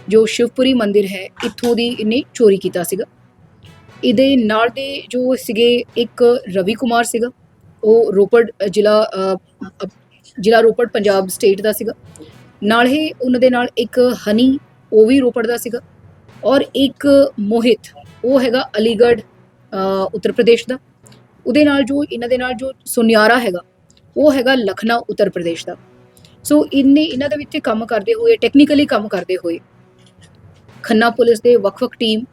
I: ਜੋ ਸ਼ਿਵਪੁਰੀ ਮੰਦਿਰ ਹੈ, ਇੱਥੋਂ ਦੀ ਇਹਨੇ ਚੋਰੀ ਕੀਤਾ ਸੀਗਾ। ਇਹਦੇ ਨਾਲ ਦੇ ਜੋ ਸੀਗੇ, ਇੱਕ ਰਵੀ ਕੁਮਾਰ ਸੀਗਾ, ਉਹ ਰੋਪੜ ਜ਼ਿਲ੍ਹਾ ਜ਼ਿਲ੍ਹਾ ਰੋਪੜ, ਪੰਜਾਬ ਸਟੇਟ ਦਾ ਸੀਗਾ। ਨਾਲ ਹੀ ਉਹਨਾਂ ਦੇ ਨਾਲ ਇੱਕ ਹਨੀ, ਉਹ ਵੀ ਰੋਪੜ ਦਾ ਸੀਗਾ। ਔਰ ਇੱਕ ਮੋਹਿਤ, ਉਹ ਹੈਗਾ ਅਲੀਗੜ੍ਹ ਉੱਤਰ ਪ੍ਰਦੇਸ਼ ਦਾ। ਉਹਦੇ ਨਾਲ ਜੋ, ਇਹਨਾਂ ਦੇ ਨਾਲ ਜੋ ਸੁਨਿਆਰਾ ਹੈਗਾ, ਉਹ ਹੈਗਾ ਲਖਨਊ, ਉੱਤਰ ਪ੍ਰਦੇਸ਼ ਦਾ। ਸੋ ਇਹਨੇ ਇਹਨਾਂ ਦੇ ਵਿੱਚ ਕੰਮ ਕਰਦੇ ਹੋਏ ਟੈਕਨੀਕਲੀ ਕੰਮ ਕਰਦੇ ਹੋਏ, ਖੰਨਾ ਪੁਲਿਸ ਦੇ ਵੱਖ-ਵੱਖ ਟੀਮ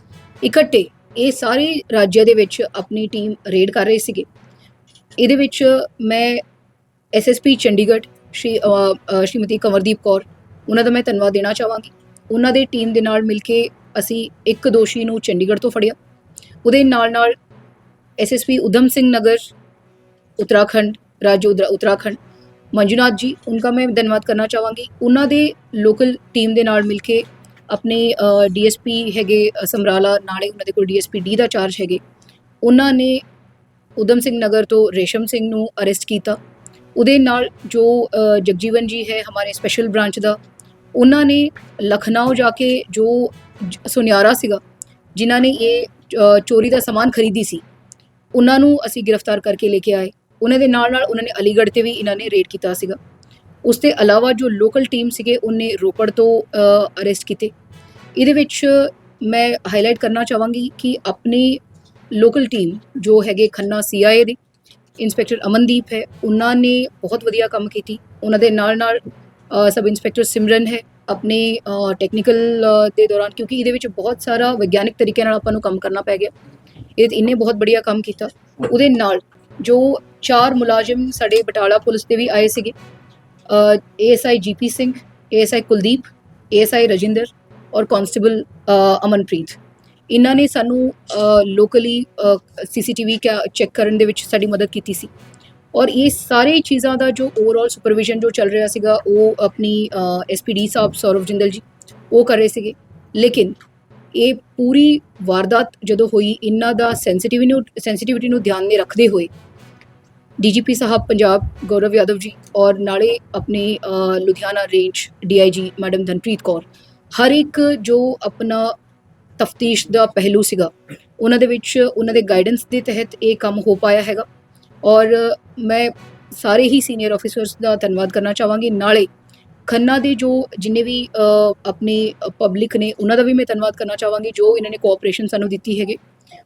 I: ਇਕੱਠੇ ਇਹ ਸਾਰੇ ਰਾਜਿਆਂ ਦੇ ਵਿੱਚ ਆਪਣੀ ਟੀਮ ਰੇਡ ਕਰ ਰਹੇ ਸੀਗੇ। ਇਹਦੇ ਵਿੱਚ ਮੈਂ ਐਸਐਸਪੀ ਚੰਡੀਗੜ੍ਹ, ਸ਼੍ਰੀ ਸ਼੍ਰੀਮਤੀ ਕਮਰਦੀਪ ਕੌਰ, ਉਹਨਾਂ ਦਾ ਮੈਂ ਧੰਨਵਾਦ ਦੇਣਾ ਚਾਹਾਂਗੀ। ਉਹਨਾਂ ਦੇ ਟੀਮ ਦੇ ਨਾਲ ਮਿਲ ਕੇ ਅਸੀਂ ਇੱਕ ਦੋਸ਼ੀ ਨੂੰ ਚੰਡੀਗੜ੍ਹ ਤੋਂ ਫੜਿਆ। ਉਹਦੇ ਨਾਲ ਨਾਲ ਐਸਐਸਪੀ ਉਦਮ ਸਿੰਘ ਨਗਰ, ਉਤਰਾਖੰਡ, ਰਾਜ ਉਤਰਾਖੰਡ ਮੰਜੂਨਾਥ ਜੀ ਉਨ੍ਹਾਂ ਮੈਂ ਧੰਨਵਾਦ ਕਰਨਾ ਚਾਹਾਂਗੀ ਉਹਨਾਂ ਦੇ ਲੋਕਲ ਟੀਮ ਦੇ ਨਾਲ ਮਿਲ ਕੇ ਆਪਣੇ ਡੀਐਸਪੀ ਹੈਗੇ ਸਮਰਾਲਾ ਨਾਲੇ ਉਹਨਾਂ ਦੇ ਕੋਲ ਡੀਐਸਪੀ ਡੀ ਦਾ ਚਾਰਜ ਹੈਗੇ ਉਹਨਾਂ ਨੇ ਉਦਮ ਸਿੰਘ ਨਗਰ ਤੋਂ ਰੇਸ਼ਮ ਸਿੰਘ ਨੂੰ ਅਰੈਸਟ ਕੀਤਾ ਉਹਦੇ ਨਾਲ ਜੋ ਜਗਜੀਵਨ ਜੀ ਹੈ ਹਮਾਰੇ ਸਪੈਸ਼ਲ ਬ੍ਰਾਂਚ ਦਾ ਉਹਨਾਂ ਨੇ ਲਖਨਊ ਜਾ ਕੇ ਜੋ ਸੁਨਿਆਰਾ ਸੀਗਾ ਜਿਨ੍ਹਾਂ ਨੇ ਇਹ ਚੋਰੀ ਦਾ ਸਮਾਨ ਖਰੀਦੀ ਸੀ ਉਹਨਾਂ ਨੂੰ ਅਸੀਂ ਗ੍ਰਿਫਤਾਰ ਕਰਕੇ ਲੈ ਕੇ ਆਏ ਉਹਨਾਂ ਦੇ ਨਾਲ ਨਾਲ ਉਹਨਾਂ ਨੇ ਅਲੀਗੜ੍ਹ ਤੇ ਵੀ ਇਹਨਾਂ ਨੇ ਰੇਡ ਕੀਤਾ ਸੀਗਾ। ਉਸ ਤੋਂ ਇਲਾਵਾ ਜੋ ਲੋਕਲ ਟੀਮ ਸੀਗੇ, ਉਹਨੇ ਰੋਪੜ ਤੋਂ ਅਰੈਸਟ ਕੀਤੇ। ਇਹਦੇ ਵਿੱਚ ਮੈਂ ਹਾਈਲਾਈਟ ਕਰਨਾ ਚਾਹਾਂਗੀ ਕਿ ਆਪਣੀ ਲੋਕਲ ਟੀਮ ਜੋ ਹੈਗੇ ਖੰਨਾ ਸੀਆਈਏ ਦੇ ਇੰਸਪੈਕਟਰ ਅਮਨਦੀਪ ਹੈ, ਉਹਨਾਂ ਨੇ ਬਹੁਤ ਵਧੀਆ ਕੰਮ ਕੀਤੀ। ਉਹਨਾਂ ਦੇ ਨਾਲ ਨਾਲ ਸਬ ਇੰਸਪੈਕਟਰ ਸਿਮਰਨ ਹੈ, ਆਪਣੇ ਟੈਕਨੀਕਲ ਦੇ ਦੌਰਾਨ, ਕਿਉਂਕਿ ਇਹਦੇ ਵਿੱਚ ਬਹੁਤ ਸਾਰਾ ਵਿਗਿਆਨਿਕ ਤਰੀਕੇ ਨਾਲ ਆਪਾਂ ਨੂੰ ਕੰਮ ਕਰਨਾ ਪੈ ਗਿਆ। ਇਹ ਇਹਨੇ ਬਹੁਤ ਬੜੀਆ ਕੰਮ ਕੀਤਾ। ਉਹਦੇ ਨਾਲ ਜੋ ਚਾਰ ਮੁਲਾਜ਼ਮ ਸਾਡੇ ਬਟਾਲਾ ਪੁਲਿਸ ਦੇ ਵੀ ਆਏ ਸੀਗੇ। ASI GP Singh ASI Kuldeep ASI Rajinder ਔਰ ਕਾਂਸਟੇਬਲ ਅਮਨਪ੍ਰੀਤ। ਇਹਨਾਂ ਨੇ ਸਾਨੂੰ ਲੋਕਲੀ ਸੀਸੀਟੀਵੀ ਚੈੱਕ ਕਰਨ ਦੇ ਵਿੱਚ ਸਾਡੀ ਮਦਦ ਕੀਤੀ ਸੀ। ਔਰ ਇਹ ਸਾਰੇ ਚੀਜ਼ਾਂ ਦਾ ਜੋ ਓਵਰਆਲ ਸੁਪਰਵਿਜ਼ਨ ਜੋ ਚੱਲ ਰਿਹਾ ਸੀਗਾ, ਉਹ ਆਪਣੀ ਐਸਪੀਡੀ ਸਾਹਿਬ, ਸੌਰਵ ਜਿੰਦਲ ਜੀ, ਉਹ ਕਰ ਰਹੇ ਸੀਗੇ। ਲੇਕਿਨ ਇਹ ਪੂਰੀ ਵਾਰਦਾਤ ਜਦੋਂ ਹੋਈ, ਇਹਨਾਂ ਦਾ ਸੈਂਸਿਟੀਵਿਟੀ ਨੂੰ ਸੈਂਸਿਟੀਵਿਟੀ ਨੂੰ ਧਿਆਨ ਨੇ ਰੱਖਦੇ ਹੋਏ ਡੀਜੀਪੀ ਸਾਹਿਬ ਪੰਜਾਬ, ਗੌਰਵ ਯਾਦਵ ਜੀ ਔਰ ਨਾਲੇ ਆਪਣੇ Ludhiana range DIG madam Dhanpreet Kaur, ਹਰ ਇੱਕ ਜੋ ਆਪਣਾ ਤਫਤੀਸ਼ ਦਾ ਪਹਿਲੂ ਸੀਗਾ, ਉਹਨਾਂ ਦੇ ਵਿੱਚ ਉਹਨਾਂ ਦੇ ਗਾਈਡੈਂਸ ਦੇ ਤਹਿਤ ਇਹ ਕੰਮ ਹੋ ਪਾਇਆ ਹੈਗਾ ਔਰ ਮੈਂ ਸਾਰੇ ਹੀ ਸੀਨੀਅਰ ਆਫੀਸਰਸ ਦਾ ਧੰਨਵਾਦ ਕਰਨਾ ਚਾਹਾਂਗੀ। ਨਾਲੇ ਖੰਨਾ ਦੇ ਜੋ ਜਿੰਨੇ ਵੀ ਆਪਣੇ ਪਬਲਿਕ ਨੇ, ਉਹਨਾਂ ਦਾ ਵੀ ਮੈਂ ਧੰਨਵਾਦ ਕਰਨਾ ਚਾਹਾਂਗੀ, ਜੋ ਇਹਨਾਂ ਨੇ ਕੋਆਪਰੇਸ਼ਨ ਸਾਨੂੰ ਦਿੱਤੀ ਹੈਗੇ।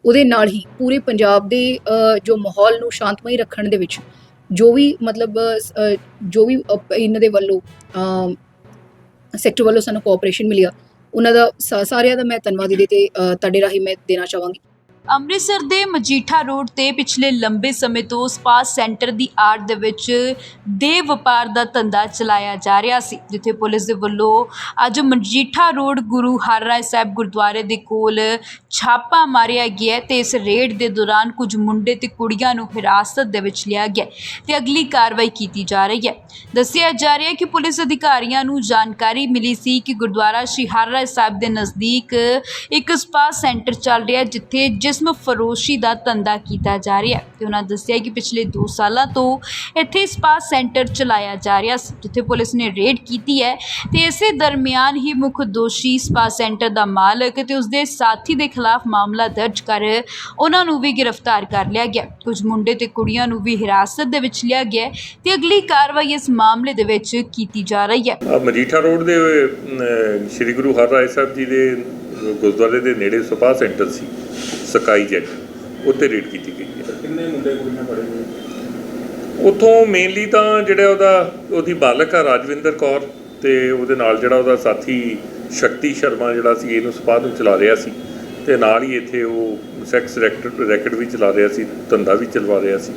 I: ਉਹਦੇ ਨਾਲ ਹੀ ਪੂਰੇ ਪੰਜਾਬ ਦੇ ਜੋ ਮਾਹੌਲ ਨੂੰ ਸ਼ਾਂਤਮਈ ਰੱਖਣ ਦੇ ਵਿੱਚ ਜੋ ਵੀ ਮਤਲਬ ਜੋ ਵੀ ਇਹਨਾਂ ਦੇ ਵੱਲੋਂ ਸੈਕਟਰ ਵੱਲੋਂ ਸਾਨੂੰ ਕੋਆਪਰੇਸ਼ਨ ਮਿਲਿਆ, ਉਹਨਾਂ ਦਾ ਸਾਰਿਆਂ ਦਾ ਮੈਂ ਧੰਨਵਾਦ ਇਹਦੇ ਤੇ ਤੁਹਾਡੇ ਰਾਹੀਂ ਮੈਂ ਦੇਣਾ ਚਾਹਾਂਗੀ।
A: ਅੰਮ੍ਰਿਤਸਰ ਦੇ ਮਜੀਠਾ ਰੋਡ ਤੇ ਪਿਛਲੇ ਲੰਬੇ ਸਮੇਂ ਤੋਂ ਸਪਾ ਸੈਂਟਰ ਦੀ ਆੜ ਦੇ ਵਿੱਚ ਦੇ ਵਪਾਰ ਦਾ ਧੰਦਾ ਚਲਾਇਆ ਜਾ ਰਿਹਾ ਸੀ, ਜਿੱਥੇ ਪੁਲਿਸ ਦੇ ਵੱਲੋਂ ਅੱਜ ਮਜੀਠਾ ਰੋਡ ਗੁਰੂ ਹਰਰਾਏ ਸਾਹਿਬ ਗੁਰਦੁਆਰੇ ਦੇ ਕੋਲ ਛਾਪਾ ਮਾਰਿਆ ਗਿਆ ਹੈ ਤੇ ਇਸ ਰੇਡ ਦੇ ਦੌਰਾਨ ਕੁਝ ਮੁੰਡੇ ਤੇ ਕੁੜੀਆਂ ਨੂੰ ਹਿਰਾਸਤ ਦੇ ਵਿੱਚ ਲਿਆ ਗਿਆ ਹੈ ਤੇ ਅਗਲੀ ਕਾਰਵਾਈ ਕੀਤੀ ਜਾ ਰਹੀ ਹੈ। ਦੱਸਿਆ ਜਾ ਰਿਹਾ ਹੈ ਕਿ ਪੁਲਿਸ ਅਧਿਕਾਰੀਆਂ ਨੂੰ ਜਾਣਕਾਰੀ ਮਿਲੀ ਸੀ ਕਿ ਗੁਰਦੁਆਰਾ ਸ਼੍ਰੀ ਹਰਰਾਏ ਸਾਹਿਬ ਦੇ ਨਜ਼ਦੀਕ ਇੱਕ ਸਪਾ ਸੈਂਟਰ ਚੱਲ ਰਿਹਾ ਜਿੱਥੇ ਜਿਸ ਜਿਸਮ ਫਰੋਸ਼ੀ ਦਾ ਧੰਦਾ ਕੀਤਾ ਜਾ ਰਿਹਾ ਤੇ ਉਹਨਾਂ ਦੱਸਿਆ ਕਿ ਪਿਛਲੇ 2 ਸਾਲਾਂ ਤੋਂ ਇੱਥੇ ਸਪਾ ਸੈਂਟਰ ਚਲਾਇਆ ਜਾ ਰਿਹਾ ਸੀ, ਜਿੱਥੇ ਪੁਲਿਸ ਨੇ ਰੇਡ ਕੀਤੀ ਹੈ ਤੇ ਇਸੇ ਦਰਮਿਆਨ ਹੀ ਮੁੱਖ ਦੋਸ਼ੀ ਸਪਾ ਸੈਂਟਰ ਦਾ ਮਾਲਕ ਤੇ ਉਸਦੇ ਸਾਥੀ ਦੇ ਖਿਲਾਫ ਮਾਮਲਾ ਦਰਜ ਕਰ ਉਹਨਾਂ ਨੂੰ ਵੀ ਗ੍ਰਿਫਤਾਰ ਕਰ ਲਿਆ ਗਿਆ। ਕੁਝ ਮੁੰਡੇ ਤੇ ਕੁੜੀਆਂ ਨੂੰ ਵੀ ਹਿਰਾਸਤ ਦੇ ਵਿੱਚ ਲਿਆ ਗਿਆ ਹੈ ਤੇ ਅਗਲੀ ਕਾਰਵਾਈ ਇਸ ਮਾਮਲੇ ਦੇ ਵਿੱਚ ਕੀਤੀ ਜਾ ਰਹੀ ਹੈ।
J: ਮਜੀਠਾ ਰੋਡ ਦੇ ਸ੍ਰੀ ਗੁਰੂ ਹਰਰਾਏ ਸਾਹਿਬ ਜੀ ਦੇ ਗੁਰਦੁਆਰੇ ਦੇ ਨੇੜੇ ਸਪਾ ਸੈਂਟਰ ਸੀ। ਸਕਾਈ ਜੈਟ ਉੱਤੇ ਰੇਡ ਕੀਤੀ ਗਈ ਹੈ।
G: ਕਿੰਨੇ ਮੁੰਡੇ ਕੁੜੀਆਂ ਫੜੇ ਹੋਏ?
J: ਉੱਥੋਂ ਮੇਨਲੀ ਤਾਂ ਜਿਹੜਾ ਉਹਦਾ ਉਹਦੀ ਬਾਲਕ ਆ ਰਾਜਵਿੰਦਰ ਕੌਰ ਤੇ ਉਹਦੇ ਨਾਲ ਜਿਹੜਾ ਉਹਦਾ ਸਾਥੀ ਸ਼ਕਤੀ ਸ਼ਰਮਾ ਜਿਹੜਾ ਸੀ ਇਹਨੂੰ ਸਪਾ ਨੂੰ ਚਲਾ ਰਿਹਾ ਸੀ। ਤੇ ਨਾਲ ਹੀ ਇੱਥੇ ਉਹ ਸੈਕਸ ਰੈਕਟ ਰੈਕਟ ਵੀ ਚਲਾ ਰਿਹਾ ਸੀ ਧੰਦਾ ਵੀ ਚਲਵਾ ਰਿਹਾ ਸੀ।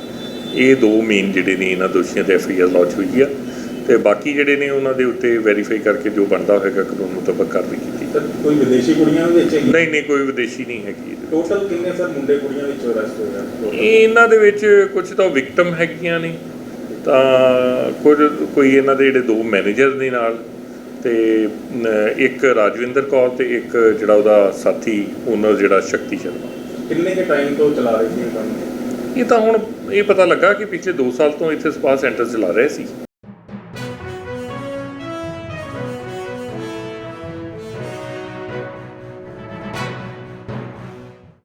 J: ਇਹ ਦੋ ਮੇਨ ਜਿਹੜੇ ਨੇ ਇਹਨਾਂ ਦੋਸ਼ੀਆਂ ਤੇ ਐਫਆਈਆਰ ਲਾਂਚ ਹੋਈ ਆ। ਤੇ ਬਾਕੀ ਜਿਹੜੇ ਨੇ ਉਹਨਾਂ ਦੇ ਉੱਤੇ ਵੈਰੀਫਾਈ ਕਰਕੇ ਜੋ ਬਣਦਾ ਹੋਏਗਾ ਕਾਨੂੰਨ ਮੁਤਾਬਕ ਕਾਰਵਾਈ ਕੀਤੀ
G: ਸਰ ਕੋਈ ਵਿਦੇਸ਼ੀ ਕੁੜੀਆਂ ਵਿੱਚ
J: ਨਹੀਂ ਨਹੀਂ ਕੋਈ ਵਿਦੇਸ਼ੀ ਨਹੀਂ ਹੈਗੀ।
G: ਟੋਟਲ ਕਿੰਨੇ ਸਰ ਮੁੰਡੇ ਕੁੜੀਆਂ ਵਿੱਚ ਅਰੈਸਟ ਹੋਏ ਆ? Total?
J: ਇਹਨਾਂ ਦੇ ਵਿੱਚ ਕੁਝ ਤਾਂ ਵਿਕਟਮ ਹੈਗੀਆਂ ਨੇ ਤਾਂ ਕੁਝ ਕੋਈ ਇਹਨਾਂ ਦੇ ਜਿਹੜੇ ਦੋ ਮੈਨੇਜਰ ਨੇ ਨਾਲ ਤੇ ਇੱਕ ਰਾਜਵਿੰਦਰ ਕੌਰ ਤੇ ਇੱਕ ਜਿਹੜਾ ਉਹਦਾ ਸਾਥੀ ਓਨਰ ਜਿਹੜਾ ਸ਼ਕਤੀ ਸ਼ਰਮਾ।
G: ਕਿੰਨੇ ਕੇ ਟਾਈਮ ਤੋਂ ਚਲਾ ਰਹੇ ਸੀ ਇਹ ਕੰਮ?
J: ਇਹ ਤਾਂ ਹੁਣ ਇਹ ਪਤਾ ਲੱਗਾ ਕਿ ਪਿਛਲੇ 2 ਸਾਲ ਤੋਂ ਇੱਥੇ ਸਪਾ ਸੈਂਟਰ ਚਲਾ ਰਹੇ ਸੀ।